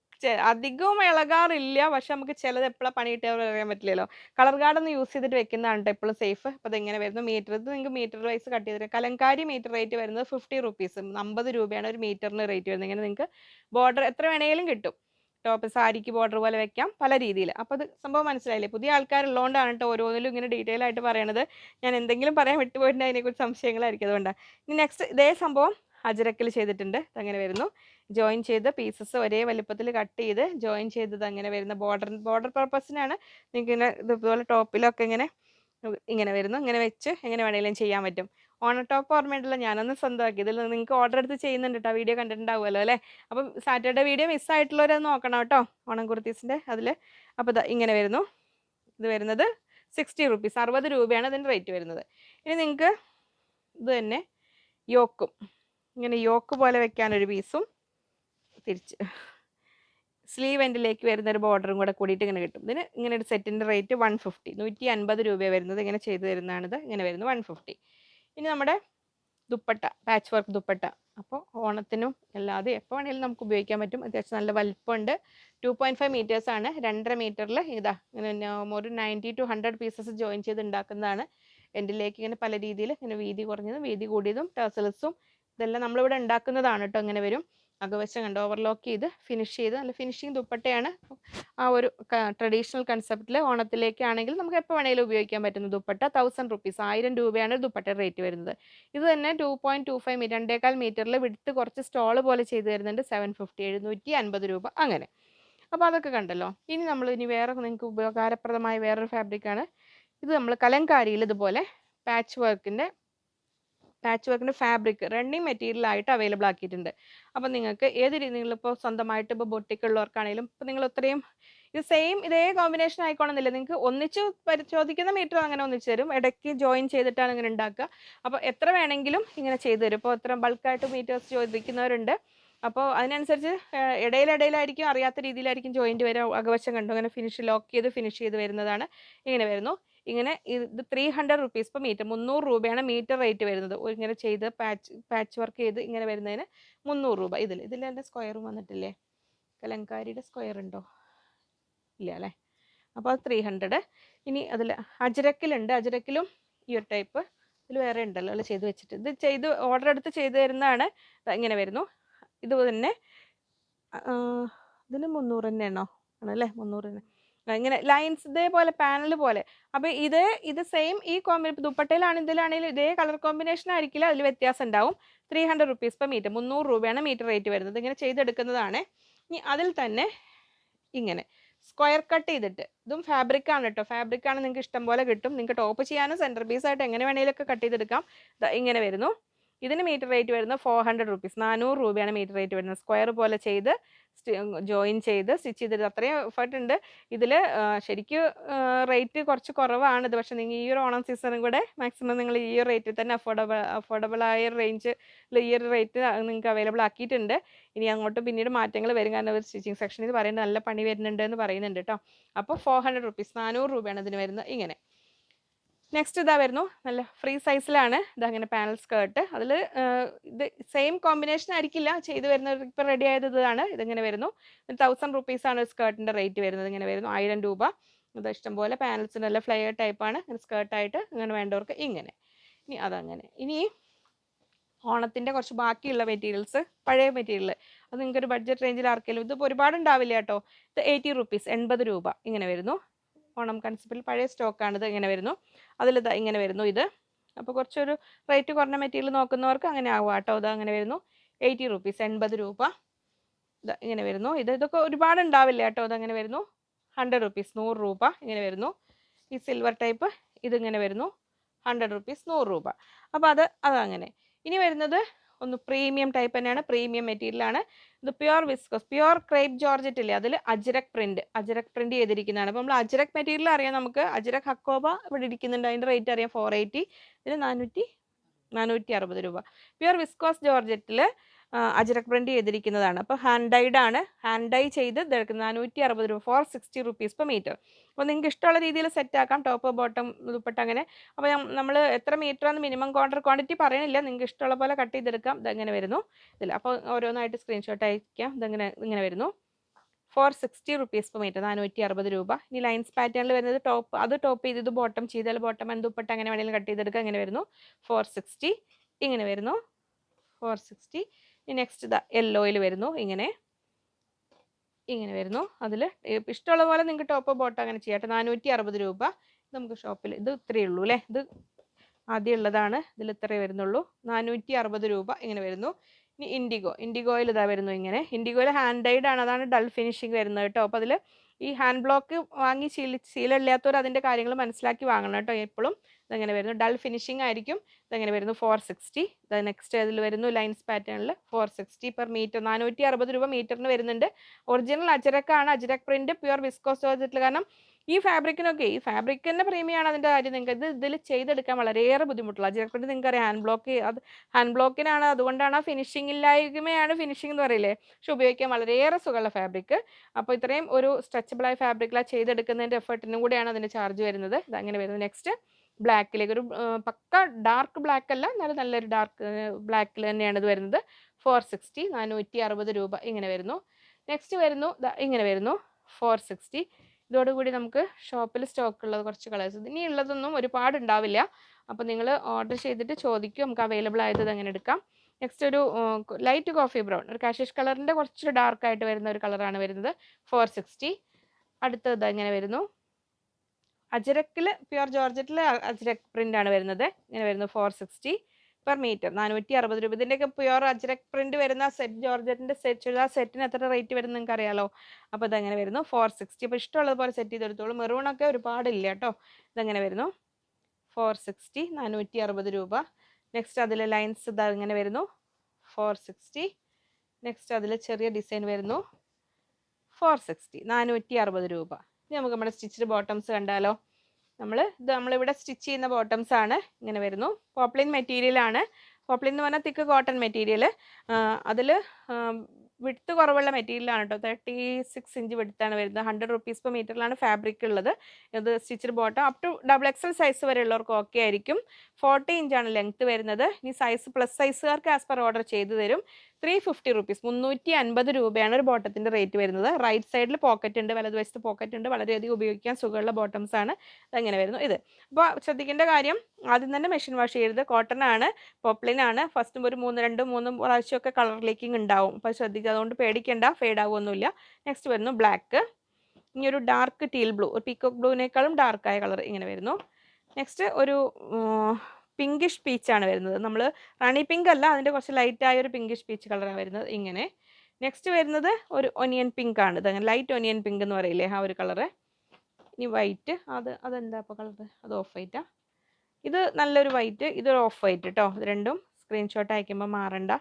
അധികവും ഇളകാറില്ല. പക്ഷെ നമുക്ക് ചിലത് എപ്പോഴാണ് പണി കിട്ടുക അറിയാൻ പറ്റില്ലല്ലോ. കളർ ഗാർഡ് ഒന്ന് യൂസ് ചെയ്തിട്ട് വെക്കുന്നതാണ് എപ്പോഴും സേഫ് അപ്പോൾ അതെങ്ങനെ വരുന്നു? മീറ്റർ ഇത് നിങ്ങൾക്ക് മീറ്റർ വൈസ് കട്ട് ചെയ്തിട്ട് കലങ്കാരി മീറ്റർ റേറ്റ് വരുന്നത് ഫിഫ്റ്റി റുപ്പീസ് അമ്പത് രൂപയാണ് ഒരു മീറ്ററിന് റേറ്റ് വരുന്നത്. ഇങ്ങനെ നിങ്ങൾക്ക് ബോർഡർ എത്ര വേണമെങ്കിലും കിട്ടും. ടോപ്പ് സാരിക്ക് ബോർഡർ പോലെ വെക്കാം പല രീതിയിൽ അപ്പോൾ അത് സംഭവം മനസ്സിലായില്ലേ? പുതിയ ആൾക്കാരുള്ളതുകൊണ്ടാണ് കേട്ടോ ഓരോന്നിലും ഇങ്ങനെ ഡീറ്റെയിൽ ആയിട്ട് പറയണത്. ഞാൻ എന്തെങ്കിലും പറയാൻ വിട്ടുപോയിട്ടുണ്ടെങ്കിൽ അതിനെക്കുറിച്ച് സംശയങ്ങളായിരിക്കും അതുകൊണ്ടാണ് ഇനി നെക്സ്റ്റ് ഇതേ സംഭവം അജരക്കിൽ ചെയ്തിട്ടുണ്ട്. അങ്ങനെ വരുന്നു. ജോയിൻ ചെയ്ത് പീസസ് ഒരേ വലുപ്പത്തിൽ കട്ട് ചെയ്ത് ജോയിൻ ചെയ്തത് അങ്ങനെ വരുന്ന ബോർഡർ ബോർഡർ പർപ്പസിനാണ് നിങ്ങൾക്ക് ഇങ്ങനെ ഇതുപോലെ ടോപ്പിലൊക്കെ ഇങ്ങനെ ഇങ്ങനെ വരുന്നു. ഇങ്ങനെ വെച്ച് എങ്ങനെ വേണമെങ്കിലും ചെയ്യാൻ പറ്റും. ഓണ ടോപ്പ് ഓർമ്മയുണ്ടല്ലോ ഞാനൊന്ന് സ്വന്തമാക്കി. ഇതിൽ നിങ്ങൾക്ക് ഓർഡർ എടുത്ത് ചെയ്യുന്നുണ്ട് കേട്ടോ വീഡിയോ കണ്ടിട്ടുണ്ടാവുമല്ലോ അല്ലേ? അപ്പം സാറ്റർഡേ വീഡിയോ മിസ്സായിട്ടുള്ളവരത് നോക്കണം കേട്ടോ ഓണം കുർത്തീസിന്റെ അതിൽ അപ്പോൾ ഇങ്ങനെ വരുന്നു. ഇത് വരുന്നത് സിക്സ്റ്റി റുപ്പീസ് അറുപത് രൂപയാണ് അതിന്റെ റേറ്റ് വരുന്നത്. ഇനി നിങ്ങൾക്ക് ഇത് തന്നെ യോക്കും. ഇങ്ങനെ യോക്ക് പോലെ വെക്കാനൊരു പീസും തിരിച്ച് സ്ലീവ് എൻഡിലേക്ക് വരുന്ന ഒരു ബോർഡറും കൂടെ കൂടിയിട്ട് ഇങ്ങനെ കിട്ടും. ഇതിന് ഇങ്ങനെ ഒരു സെറ്റിന്റെ റേറ്റ് വൺ ഫിഫ്റ്റി നൂറ്റി അൻപത് രൂപ വരുന്നത്. ഇങ്ങനെ ചെയ്ത് തരുന്നതാണിത്. ഇങ്ങനെ വരുന്നത് വൺ ഫിഫ്റ്റി ഇനി നമ്മുടെ ദുപ്പട്ട പാച്ച് വർക്ക് ദുപ്പട്ട. അപ്പോൾ ഓണത്തിനും അല്ലാതെ എപ്പോൾ വേണമെങ്കിലും നമുക്ക് ഉപയോഗിക്കാൻ പറ്റും. അത്യാവശ്യം നല്ല വലിപ്പമുണ്ട്. ടു പോയിന്റ് ഫൈവ് മീറ്റേഴ്സ് ആണ്. രണ്ടര മീറ്ററിൽ ഇതാ ഇങ്ങനെ ഒരു ninety two hundred pieces join ചെയ്ത് ഉണ്ടാക്കുന്നതാണ് എന്റിലേക്ക് ഇങ്ങനെ പല രീതിയിൽ ഇങ്ങനെ വീതി കുറഞ്ഞതും വീതി കൂടിയതും ടേസൽസും ഇതെല്ലാം നമ്മളിവിടെ ഉണ്ടാക്കുന്നതാണ് കേട്ടോ ഇങ്ങനെ വരും. അകവശം കണ്ട് ഓവർലോക്ക് ചെയ്ത് ഫിനിഷ് ചെയ്ത് നല്ല ഫിനിഷിങ് ദുപ്പട്ടയാണ്. ആ ഒരു ട്രഡീഷണൽ കൺസെപ്റ്റിൽ ഓണത്തിലേക്കാണെങ്കിൽ നമുക്ക് എപ്പോൾ വേണമെങ്കിലും ഉപയോഗിക്കാൻ പറ്റുന്ന ദുപ്പട്ട തൗസൻഡ് റുപ്പീസ് ആയിരം രൂപയാണ് ദുപ്പട്ട റേറ്റ് വരുന്നത്. ഇത് തന്നെ two point two five metre മീറ്ററിൽ വിടുത്ത് കുറച്ച് സ്റ്റോൾ പോലെ ചെയ്ത് തരുന്നുണ്ട് സെവൻ ഫിഫ്റ്റി എഴുന്നൂറ്റി അൻപത് രൂപ അങ്ങനെ. അപ്പോൾ അതൊക്കെ കണ്ടല്ലോ. ഇനി നമ്മൾ ഇനി വേറെ നിങ്ങൾക്ക് ഉപകാരപ്രദമായ വേറൊരു ഫാബ്രിക്കാണ് ഇത് നമ്മൾ കലങ്കാരിയിൽ ഇതുപോലെ പാച്ച് വർക്കിന്റെ പാച്ച് വർക്കിന്റെ ഫാബ്രിക് റണ്ണിങ് മെറ്റീരിയൽ ആയിട്ട് അവൈലബിൾ ആക്കിയിട്ടുണ്ട്. അപ്പം നിങ്ങൾക്ക് ഏത് രീതി നിങ്ങളിപ്പോൾ സ്വന്തമായിട്ട് ഇപ്പോൾ ബൊട്ടിക്ക് ഉള്ളവർക്കാണെങ്കിലും ഇപ്പോൾ നിങ്ങൾ ഇത്രയും ഇത് സെയിം ഇതേ കോമ്പിനേഷൻ ആയിക്കോണമെന്നില്ല നിങ്ങൾക്ക് ഒന്നിച്ച് പരിശോധിക്കുന്ന മീറ്റർ അങ്ങനെ ഒന്നിച്ച് തരും. ഇടയ്ക്ക് ജോയിൻ ചെയ്തിട്ടാണ് ഇങ്ങനെ ഉണ്ടാക്കുക. അപ്പോൾ എത്ര വേണമെങ്കിലും ഇങ്ങനെ ചെയ്തു തരും. ഇപ്പോൾ എത്ര ബൾക്കായിട്ട് മീറ്റേഴ്സ് ചോദിക്കുന്നവരുണ്ട്. അപ്പോൾ അതിനനുസരിച്ച് ഇടയിലിടയിലായിരിക്കും അറിയാത്ത രീതിയിലായിരിക്കും ജോയിന്റ് വരെ അകവശം കണ്ടു. അങ്ങനെ ഫിനിഷ് ലോക്ക് ചെയ്ത് ഫിനിഷ് ചെയ്ത് വരുന്നതാണ്. ഇങ്ങനെ വരുന്നു. ഇങ്ങനെ ഇത് ത്രീ ഹൺഡ്രഡ് റുപ്പീസ് ഇപ്പം മീറ്റർ മുന്നൂറ് രൂപയാണ് മീറ്റർ റേറ്റ് വരുന്നത്. ഇങ്ങനെ ചെയ്ത് പാച്ച് പാച്ച് വർക്ക് ചെയ്ത് ഇങ്ങനെ വരുന്നതിന് മുന്നൂറ് രൂപ ഇതിൽ ഇതിൽ എന്റെ സ്ക്വയറും വന്നിട്ടില്ലേ? കലങ്കാരിയുടെ സ്ക്വയർ ഉണ്ടോ? ഇല്ല അല്ലേ? അപ്പോൾ അത് ത്രീ ഹൺഡ്രഡ് ഇനി അതിൽ അജരക്കിലുണ്ട്. അജരക്കിലും ഈ ഒരു ടൈപ്പ് ഇതിൽ വേറെ ഉണ്ടല്ലോ അല്ല ചെയ്ത് വെച്ചിട്ട്. ഇത് ചെയ്ത് ഓർഡർ എടുത്ത് ചെയ്ത് തരുന്നതാണ്. ഇങ്ങനെ വരുന്നു. ഇത് തന്നെ ഇതിന് മുന്നൂറ് തന്നെയാണോ? ആണല്ലേ? മുന്നൂറ് തന്നെ. ഇങ്ങനെ ലൈൻസ് ഇതേപോലെ പാനൽ പോലെ. അപ്പോൾ ഇത് ഇത് സെയിം ഈ കോമ്പിനി ദുപ്പട്ടയിലാണ് ഇതിലാണെങ്കിലും ഇതേ കളർ കോമ്പിനേഷൻ ആയിരിക്കില്ല. അതിൽ വ്യത്യാസം ഉണ്ടാവും. Three hundred rupees per metre മുന്നൂറ് രൂപയാണ് മീറ്റർ റേറ്റ് വരുന്നത്. ഇങ്ങനെ ചെയ്തെടുക്കുന്നതാണ്. ഇനി അതിൽ തന്നെ ഇങ്ങനെ സ്ക്വയർ കട്ട് ചെയ്തിട്ട്. ഇതും ഫാബ്രിക് ആണ് കേട്ടോ. ഫാബ്രിക് ആണ് നിങ്ങൾക്ക് ഇഷ്ടം പോലെ കിട്ടും. നിങ്ങൾക്ക് ടോപ്പ് ചെയ്യാനും സെന്റർ പീസ് ആയിട്ട് എങ്ങനെ വേണമെങ്കിലൊക്കെ കട്ട് ചെയ്തെടുക്കാം. ഇങ്ങനെ വരുന്നു. ഇതിന് മീറ്റർ റേറ്റ് വരുന്നത് ഫോർ ഹൺഡ്രഡ് റുപ്പീസ് നാനൂറ് രൂപയാണ് മീറ്റർ റേറ്റ് വരുന്നത്. സ്ക്വയർ പോലെ ചെയ്ത് ജോയിൻ ചെയ്ത് സ്റ്റിച്ച് ചെയ്തിട്ട് അത്രയും എഫേർട്ട് ഉണ്ട്. ഇതിൽ ശരിക്കും റേറ്റ് കുറച്ച് കുറവാണിത്. പക്ഷെ നിങ്ങൾ ഈ ഒരു ഓണം സീസണും കൂടെ മാക്സിമം നിങ്ങൾ ഈ ഒരു റേറ്റിൽ തന്നെ അഫോർഡബിൾ അഫോർഡബിൾ ആയ റേഞ്ച് ഈ ഒരു റേറ്റ് നിങ്ങൾക്ക് അവൈലബിൾ ആക്കിയിട്ടുണ്ട്. ഇനി അങ്ങോട്ട് പിന്നീട് മാറ്റങ്ങൾ വരും. കാരണം ഒരു സ്റ്റിച്ചിങ് സെക്ഷനിൽ പറയുന്നത് നല്ല പണി വരുന്നുണ്ട് എന്ന് പറയുന്നുണ്ട് കേട്ടോ അപ്പോൾ ഫോർ ഹൺഡ്രഡ് റുപ്പീസ് നാനൂറ് രൂപയാണ് ഇതിന് വരുന്നത്. ഇങ്ങനെ. നെക്സ്റ്റ് ഇതാ വരുന്നു. നല്ല ഫ്രീ സൈസിലാണ് ഇതങ്ങനെ പാനൽ സ്കേർട്ട് അതിൽ ഇത് സെയിം കോമ്പിനേഷൻ ആയിരിക്കില്ല. ചെയ്ത് വരുന്ന ഇപ്പം റെഡി ആയത് ഇതാണ്. ഇതിങ്ങനെ വരുന്നു. തൗസൻഡ് റുപ്പീസാണ് സ്കേർട്ടിന്റെ റേറ്റ് വരുന്നത്. ഇങ്ങനെ വരുന്നു. ആയിരം രൂപ. ഇത് ഇഷ്ടംപോലെ പാനൽസ് നല്ല ഫ്ലെയർ ടൈപ്പാണ് സ്കേർട്ടായിട്ട് ഇങ്ങനെ വേണ്ടവർക്ക് ഇങ്ങനെ. ഇനി അതങ്ങനെ. ഇനി ഓണത്തിന്റെ കുറച്ച് ബാക്കിയുള്ള മെറ്റീരിയൽസ് പഴയ മെറ്റീരിയൽ അത് നിങ്ങൾക്ക് ഒരു ബഡ്ജറ്റ് റേഞ്ചിൽ ആർക്കെങ്കിലും ഇതിപ്പോൾ ഒരുപാട് ഉണ്ടാവില്ല കേട്ടോ. ഇത് എയ്റ്റി റുപ്പീസ് എൺപത് രൂപ ഇങ്ങനെ വരുന്നു. ഓണം കൺസെപ്റ്റിൽ പഴയ സ്റ്റോക്കാണ് ഇത് ഇങ്ങനെ വരുന്നു. അതിൽ ഇങ്ങനെ വരുന്നു ഇത്. അപ്പോൾ കുറച്ചൊരു റേറ്റ് കുറഞ്ഞ മെറ്റീരിയൽ നോക്കുന്നവർക്ക് അങ്ങനെ ആവുക കേട്ടോ ഇത് അങ്ങനെ വരുന്നു. എയ്റ്റി റുപ്പീസ് എൺപത് രൂപ. ഇത് ഇങ്ങനെ വരുന്നു. ഇത് ഇതൊക്കെ ഒരുപാട് ഉണ്ടാവില്ല കേട്ടോ ഇതങ്ങനെ വരുന്നു. ഹൺഡ്രഡ് റുപ്പീസ് നൂറ് രൂപ ഇങ്ങനെ വരുന്നു. ഈ സിൽവർ ടൈപ്പ് ഇതിങ്ങനെ വരുന്നു. ഹൺഡ്രഡ് റുപ്പീസ് നൂറ് രൂപ. അപ്പോൾ അത് അതങ്ങനെ. ഇനി വരുന്നത് ഒന്ന് പ്രീമിയം ടൈപ്പ് തന്നെയാണ് പ്രീമിയം മെറ്റീരിയലാണ് ഇത് pure viscose pure crepe georgette ഇല്ലേ അതിൽ അജ്രക് പ്രിന്റ് അജ്രക് പ്രിന്റ് ചെയ്തിരിക്കുന്നതാണ്. അപ്പോൾ നമ്മൾ അജ്രക് മെറ്റീരിയൽ അറിയാം നമുക്ക്. അജ്രക് ഹക്കോബ ഇവിടെ ഇരിക്കുന്നുണ്ട് അതിന്റെ റേറ്റ് അറിയാം ഫോർ എയ്റ്റി ഇതിന് നാനൂറ്റി നാനൂറ്റി അറുപത് രൂപ. പ്യുവർ വിസ്കോസ് ജോർജറ്റിൽ അജരക് പ്രിന്റ് ചെയ്തിരിക്കുന്നതാണ് അപ്പോൾ ഹാൻഡ് ഡൈഡ് ആണ്. ഹാൻഡ് ഡൈ ചെയ്ത് നാനൂറ്റി അറുപത് രൂപ four sixty rupees per metre അപ്പോൾ നിങ്ങൾക്ക് ഇഷ്ടമുള്ള രീതിയിൽ സെറ്റ് ആക്കാം. ടോപ്പ് ബോട്ടം ദുപ്പട്ട അങ്ങനെ. അപ്പോൾ നമ്മൾ എത്ര മീറ്റർ ആണ് മിനിമം കോണ്ടർ ക്വാണ്ടിറ്റി പറയണില്ല. നിങ്ങൾക്ക് ഇഷ്ടമുള്ള പോലെ കട്ട് ചെയ്തെടുക്കാം. ഇതെങ്ങനെ വരുന്നു? ഇതിൽ അപ്പോൾ ഓരോന്നായിട്ട് സ്ക്രീൻഷോട്ട് അയക്കാം. ഇതെങ്ങനെ ഇങ്ങനെ വരുന്നു. Four sixty rupees per metre നാനൂറ്റി അറുപത് രൂപ. ഇനി ലൈൻസ് പാറ്റേണിൽ വരുന്നത് ടോപ്പ് അത് ടോപ്പ് ചെയ്ത് ഇത് ബോട്ടം ചെയ്താൽ ബോട്ടം ആൻഡ് ദുപ്പട്ട അങ്ങനെ വേണമെങ്കിലും കട്ട് ചെയ്തെടുക്കുക അങ്ങനെ വരുന്നു. ഫോർ സിക്സ്റ്റി ഇങ്ങനെ വരുന്നു. ഫോർ സിക്സ്റ്റി നെക്സ്റ്റ് ഇതാ യെല്ലോയിൽ വരുന്നു. ഇങ്ങനെ. ഇങ്ങനെ വരുന്നു. അതിൽ ഇഷ്ടമുള്ള പോലെ നിങ്ങൾക്ക് ടോപ്പ് ബോട്ടം അങ്ങനെ ചെയ്യാം നാനൂറ്റി അറുപത് രൂപ നമുക്ക് ഷോപ്പിൽ ഇത് ഇത്രയേ ഉള്ളൂ അല്ലേ? ഇത് ആദ്യം ഉള്ളതാണ്. ഇതിൽ ഇത്രയേ വരുന്നുള്ളൂ. നാനൂറ്റി അറുപത് രൂപ ഇങ്ങനെ വരുന്നു. ഇനി ഇൻഡിഗോ ഇൻഡിഗോയിൽ ഇതാ വരുന്നു ഇങ്ങനെ. ഇൻഡിഗോയിൽ ഹാൻഡ് ഡൈഡ് ആണ്. അതാണ് ഡൾ ഫിനിഷിങ് വരുന്നത് കേട്ടോ. അപ്പോൾ അതിൽ ഈ ഹാൻഡ് ബ്ലോക്ക് വാങ്ങി ശീലിച്ച് ശീലമില്ലാത്തവർ അതിന്റെ കാര്യങ്ങൾ മനസ്സിലാക്കി വാങ്ങണം കേട്ടോ എപ്പോഴും ഇതെങ്ങനെ വരുന്നു. ഡൾ ഫിനിഷിംഗ് ആയിരിക്കും. ഇതങ്ങനെ വരുന്നു. ഫോർ സിക്സ്റ്റി നെക്സ്റ്റ് അതിൽ വരുന്നു. ലൈൻസ് പാറ്റേണിൽ ഫോർ സിക്സ്റ്റി പെർ മീറ്റർ നാനൂറ്റി അറുപത് രൂപ മീറ്ററിന് വരുന്നുണ്ട്. ഒറിജിനൽ അജരക്കാണ്. അജരക് പ്രിന്റ് പ്യുവർ വിസ്കോസ് ജോർജറ്റിൽ കാരണം ഈ ഫാബ്രിക്കിനൊക്കെ ഈ ഫാബ്രിക്കിന്റെ പ്രീമിയമാണ് അതിന്റെ കാര്യം നിങ്ങൾക്ക്. ഇത് ഇതിൽ ചെയ്തെടുക്കാൻ വളരെയേറെ ബുദ്ധിമുട്ടുള്ള. അജരക് പ്രിന്റ് നിങ്ങൾക്ക് അറിയാം ഹാൻഡ് ബ്ലോക്ക് അത് ഹാൻഡ് ബ്ലോക്കിനാണ് അതുകൊണ്ടാണ് ഫിനിഷിംഗ് ഇല്ലായ്മയാണ് ഫിനിഷിംഗ് എന്ന് പറയില്ലേ പക്ഷെ ഉപയോഗിക്കാൻ വളരെയേറെ സുഖമുള്ള ഫാബ്രിക്. അപ്പോൾ ഇത്രയും ഒരു സ്ട്രെച്ചബിളായ ഫാബ്രിക്കിലാണ് ചെയ്തെടുക്കുന്നതിന്റെ എഫേർട്ടിനും കൂടിയാണ് അതിന്റെ ചാർജ് വരുന്നത്. ഇത് അങ്ങനെ വരുന്നത് നെക്സ്റ്റ് ബ്ലാക്കിലേക്ക്. ഒരു പക്ക ഡാർക്ക് ബ്ലാക്ക് അല്ല എന്നാലും നല്ലൊരു ഡാർക്ക് ബ്ലാക്കിൽ തന്നെയാണ് ഇത് വരുന്നത്. ഫോർ സിക്സ്റ്റി നാനൂറ്റി അറുപത് രൂപ ഇങ്ങനെ വരുന്നു. നെക്സ്റ്റ് വരുന്നു ഇങ്ങനെ വരുന്നു ഫോർ സിക്സ്റ്റി. ഇതോടുകൂടി നമുക്ക് ഷോപ്പിൽ സ്റ്റോക്ക് ഉള്ളത് കുറച്ച് കളേഴ്സ്. ഇനി ഉള്ളതൊന്നും ഒരുപാട് ഉണ്ടാവില്ല. അപ്പോൾ നിങ്ങൾ ഓർഡർ ചെയ്തിട്ട് ചോദിക്കും നമുക്ക് അവൈലബിൾ ആയത് അങ്ങനെ എടുക്കാം. നെക്സ്റ്റ് ഒരു ലൈറ്റ് കോഫി ബ്രൗൺ. ഒരു കാഷിഷ് കളറിന്റെ കുറച്ച് ഡാർക്ക് ആയിട്ട് വരുന്ന ഒരു കളറാണ് വരുന്നത് ഫോർ സിക്സ്റ്റി. അടുത്തത് ഇങ്ങനെ വരുന്നു. അജരക്കിൽ പ്യുർ ജോർജറ്റിൽ അജരക് പ്രിന്റ് ആണ് വരുന്നത്. ഇങ്ങനെ വരുന്നത് ഫോർ സിക്സ്റ്റി പെർ മീറ്റർ നാനൂറ്റി അറുപത് രൂപ. ഇതിന്റെയൊക്കെ പ്യുർ അജരക് പ്രിന്റ് വരുന്ന സെറ്റ് ജോർജറ്റിന്റെ സെറ്റ് ചുരിദാർ സെറ്റിന് എത്ര റേറ്റ് വരുന്നത് നിങ്ങൾക്ക് അറിയാലോ അപ്പോൾ ഇതങ്ങനെ വരുന്നു. ഫോർ സിക്സ്റ്റി അപ്പോൾ ഇഷ്ടമുള്ളത് പോലെ സെറ്റ് ചെയ്തെടുത്തോളൂ മെറൂണൊക്കെ ഒരുപാടില്ല കേട്ടോ. ഇതെങ്ങനെ വരുന്നു. ഫോർ സിക്സ്റ്റി നാനൂറ്റി അറുപത് രൂപ. നെക്സ്റ്റ് അതിൽ ലൈൻസ് ഇതാ ഇങ്ങനെ വരുന്നു. ഫോർ സിക്സ്റ്റി നെക്സ്റ്റ് അതിൽ ചെറിയ ഡിസൈൻ വരുന്നു. ഫോർ സിക്സ്റ്റി നാനൂറ്റി അറുപത് രൂപ. ഇനി നമുക്ക് നമ്മുടെ സ്റ്റിച്ച്ഡ് ബോട്ടംസ് കണ്ടാലോ. നമ്മൾ ഇത് നമ്മളിവിടെ സ്റ്റിച്ച് ചെയ്യുന്ന ബോട്ടംസ് ആണ്. ഇങ്ങനെ വരുന്നു. പോപ്ലിൻ മെറ്റീരിയൽ ആണ്. പോപ്ലിൻ എന്ന് പറഞ്ഞാൽ തിക്ക് കോട്ടൺ മെറ്റീരിയൽ അതിൽ വിടുത്ത് കുറവുള്ള മെറ്റീരിയലാണ് കേട്ടോ തേർട്ടി സിക്സ് ഇഞ്ച് വിടുത്താണ് വരുന്നത്. ഹൺഡ്രഡ് റുപ്പീസ് പെർ മീറ്ററിലാണ് ഫാബ്രിക് ഉള്ളത്. ഇത് stitched bottom up to double XL size വരെ ഉള്ളവർക്ക് ഓക്കെ ആയിരിക്കും. ഫോർട്ടി ഇഞ്ചാണ് ലെങ്ത്ത് വരുന്നത്. ഇനി സൈസ് പ്ലസ് സൈസുകാർക്ക് ആസ് പെർ ഓർഡർ ചെയ്തു തരും. ത്രീ ഫിഫ്റ്റി റുപ്പീസ് മുന്നൂറ്റി അൻപത് രൂപയാണ് ഒരു ബോട്ടത്തിന്റെ റേറ്റ് വരുന്നത്. റൈറ്റ് സൈഡിൽ പോക്കറ്റ് ഉണ്ട് വലതുവശത്ത് പോക്കറ്റ് ഉണ്ട് വളരെയധികം ഉപയോഗിക്കാൻ സുഖമുള്ള ബോട്ടംസ് ആണ് അതങ്ങനെ വരുന്നു. ഇത്. അപ്പോൾ ശ്രദ്ധിക്കേണ്ട കാര്യം ആദ്യം തന്നെ മെഷീൻ വാഷ് ചെയ്യരുത്. കോട്ടൺ ആണ് പോപ്ലിൻ ആണ്. ഫസ്റ്റും ഒരു മൂന്ന് രണ്ടും മൂന്നും പ്രാവശ്യമൊക്കെ കളർ ലീക്കിംഗ് ഉണ്ടാവും. അപ്പോൾ ശ്രദ്ധിക്കുക അതുകൊണ്ട് പേടിക്കേണ്ട ഫെയ്ഡ് ആവുമൊന്നുമില്ല നെക്സ്റ്റ് വരുന്നു ബ്ലാക്ക് ഇനി ഒരു ഡാർക്ക് ടീൽ ബ്ലൂ ഒരു പീക്കോക്ക് ബ്ലൂവിനേക്കാളും ഡാർക്കായ കളർ ഇങ്ങനെ വരുന്നു. നെക്സ്റ്റ് ഒരു പിങ്കിഷ് പീച്ചാണ് വരുന്നത്. നമ്മൾ റാണി പിങ്ക് അല്ല അതിന്റെ കുറച്ച് ലൈറ്റായ ഒരു പിങ്കിഷ് പീച്ച് കളറാണ് വരുന്നത് ഇങ്ങനെ. നെക്സ്റ്റ് വരുന്നത് ഒരു ഒനിയൻ പിങ്ക് ആണ്. ഇത് ലൈറ്റ് ഒനിയൻ പിങ്ക് എന്ന് പറയില്ലേ ആ ഒരു കളറ് ഇനി വൈറ്റ് അത് അതെന്താ അപ്പോൾ കളർ അത് ഓഫ് വൈറ്റാ ഇത് നല്ലൊരു വൈറ്റ് ഇതൊരു ഓഫ് വൈറ്റ് കേട്ടോ ഇത് രണ്ടും സ്ക്രീൻഷോട്ട് അയക്കുമ്പോൾ മാറണ്ട.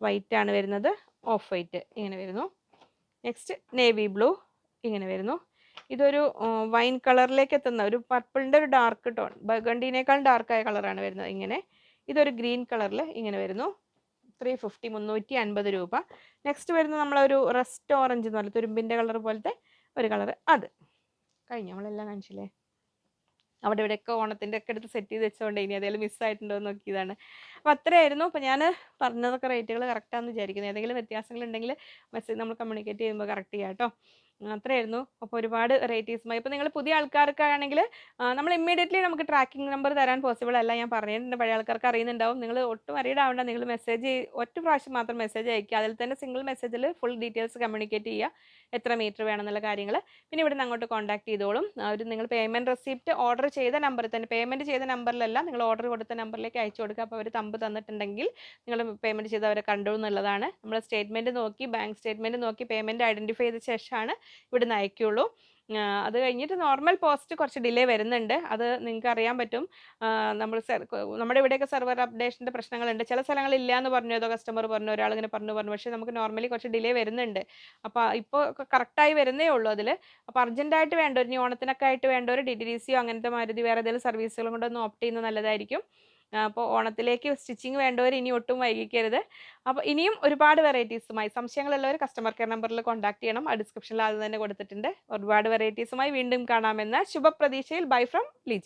വൈറ്റ് ആണ് വരുന്നത്. ഓഫ് വൈറ്റ് ഇങ്ങനെ വരുന്നു. നെക്സ്റ്റ് നേവി ബ്ലൂ ഇങ്ങനെ വരുന്നു. ഇതൊരു വൈൻ കളറിലേക്ക് എത്തുന്ന ഒരു പർപ്പിളിന്റെ ഒരു ഡാർക്ക് ടോൺ ബഗണ്ടിനേക്കാൾ ഡാർക്കായ കളറാണ് വരുന്നത് ഇങ്ങനെ. ഇതൊരു ഗ്രീൻ കളറിൽ ഇങ്ങനെ വരുന്നു. ത്രീ ഫിഫ്റ്റി മുന്നൂറ്റി അൻപത് രൂപ. നെക്സ്റ്റ് വരുന്നത് നമ്മളൊരു റെസ്റ്റ് ഓറഞ്ച് എന്ന് പറയുന്നത് തുരുമ്പിന്റെ കളർ പോലത്തെ ഒരു കളർ അത്. കഴിഞ്ഞു? നമ്മളെല്ലാം കാണിച്ചില്ലേ? അവിടെ ഇവിടെയൊക്കെ ഓണത്തിന്റെ ഒക്കെ എടുത്ത് സെറ്റ് ചെയ്ത് വെച്ചതുകൊണ്ട് ഇനി ഏതെങ്കിലും മിസ്സായിട്ടുണ്ടോ എന്ന് നോക്കിയതാണ്. അപ്പോൾ അത്രയായിരുന്നു. അപ്പോൾ ഞാൻ പറഞ്ഞതൊക്കെ റേറ്റുകൾ കറക്റ്റാണെന്ന് വിചാരിക്കുന്നത് ഏതെങ്കിലും വ്യത്യാസങ്ങളുണ്ടെങ്കിൽ മെസ്സേജ് നമ്മൾ കമ്മ്യൂണിക്കേറ്റ് ചെയ്യുമ്പോൾ കറക്റ്റ് ചെയ്യാം കേട്ടോ. അത്രയായിരുന്നു. അപ്പോൾ ഒരുപാട് വെറൈറ്റീസുമായി ഇപ്പോൾ നിങ്ങൾ പുതിയ ആൾക്കാർക്കാണെങ്കിൽ നമ്മൾ ഇമ്മീഡിയറ്റ്ലി നമുക്ക് ട്രാക്കിംഗ് നമ്പർ തരാൻ പോസിബിൾ അല്ല ഞാൻ പറഞ്ഞിട്ടുണ്ട് പഴയ ആൾക്കാർക്ക് അറിയുന്നുണ്ടാവും. നിങ്ങൾ ഒട്ടും അറിയിടാവണ്ട നിങ്ങൾ മെസ്സേജ് ഒറ്റ പ്രാവശ്യം മാത്രം മെസ്സേജ് അയക്കുക അതിൽ തന്നെ സിംഗിൾ മെസ്സേജിൽ ഫുൾ ഡീറ്റെയിൽസ് കമ്മ്യൂണിക്കേറ്റ് ചെയ്യുക. എത്ര മീറ്റർ വേണമെന്നുള്ള കാര്യങ്ങൾ പിന്നെ ഇവിടെ നിന്ന് അങ്ങോട്ട് കോൺടാക്ട് ചെയ്തോളും. ഒരു നിങ്ങൾ പേയ്മെന്റ് റെസിപ്റ്റ് ഓർഡർ ചെയ്ത നമ്പറിൽ തന്നെ. പേയ്മെന്റ് ചെയ്ത നമ്പറിലല്ല നിങ്ങൾ ഓർഡർ കൊടുത്ത നമ്പറിലേക്ക് അയച്ചു കൊടുക്കുക. അപ്പോൾ അവർ തമ്പ് തന്നിട്ടുണ്ടെങ്കിൽ നിങ്ങൾ പേയ്മെന്റ് ചെയ്ത് അവരെ കണ്ടു എന്നുള്ളതാണ്. നമ്മൾ സ്റ്റേറ്റ്മെന്റ് നോക്കി ബാങ്ക് സ്റ്റേറ്റ്മെന്റ് നോക്കി പേയ്മെന്റ് ഐഡന്റിഫൈ ചെയ്ത ശേഷമാണ് ഇവിടുന്ന് അയക്കുള്ളൂ. അത് കഴിഞ്ഞിട്ട് നോർമൽ പോസ്റ്റ് കുറച്ച് ഡിലേ വരുന്നുണ്ട്. അത് നിങ്ങൾക്ക് അറിയാൻ പറ്റും. നമ്മൾ നമ്മുടെ ഇവിടെയൊക്കെ സെർവർ അപ്ഡേഷന്റെ പ്രശ്നങ്ങളുണ്ട്. ചില സ്ഥലങ്ങളിൽ ഇല്ല എന്ന് പറഞ്ഞു ഏതോ കസ്റ്റമർ പറഞ്ഞു ഒരാൾ ഇങ്ങനെ പറഞ്ഞു പറഞ്ഞു. പക്ഷേ നമുക്ക് നോർമലി കുറച്ച് ഡിലേ വരുന്നുണ്ട്. അപ്പോൾ ഇപ്പോൾ കറക്റ്റായി വരുന്നേ ഉള്ളൂ അതിൽ അപ്പോൾ അർജന്റായിട്ട് വേണ്ട ഒരു ഓണത്തിനൊക്കെ ആയിട്ട് വേണ്ട ഒരു ഡി ഡി ഡി സിയോ അങ്ങനത്തെ മാരുതി വേറെ ഏതെങ്കിലും സർവീസുകളും ഒന്ന് ഓപ്റ്റ് ചെയ്യുന്നത് നല്ലതായിരിക്കും. അപ്പോൾ ഓണത്തിലേക്ക് സ്റ്റിച്ചിങ് വേണ്ടവർ ഇനി ഒട്ടും വൈകിക്കരുത്. അപ്പോൾ ഇനിയും ഒരുപാട് വെറൈറ്റീസുമായി സംശയങ്ങളുള്ളവർ കസ്റ്റമർ കെയർ നമ്പറിൽ കോൺടാക്ട് ചെയ്യണം. ആ ഡിസ്ക്രിപ്ഷനിൽ അത് തന്നെ കൊടുത്തിട്ടുണ്ട്. ഒരുപാട് വെറൈറ്റീസുമായി വീണ്ടും കാണാമെന്ന ശുഭപ്രതീക്ഷയിൽ ബൈ ഫ്രം ലിജി.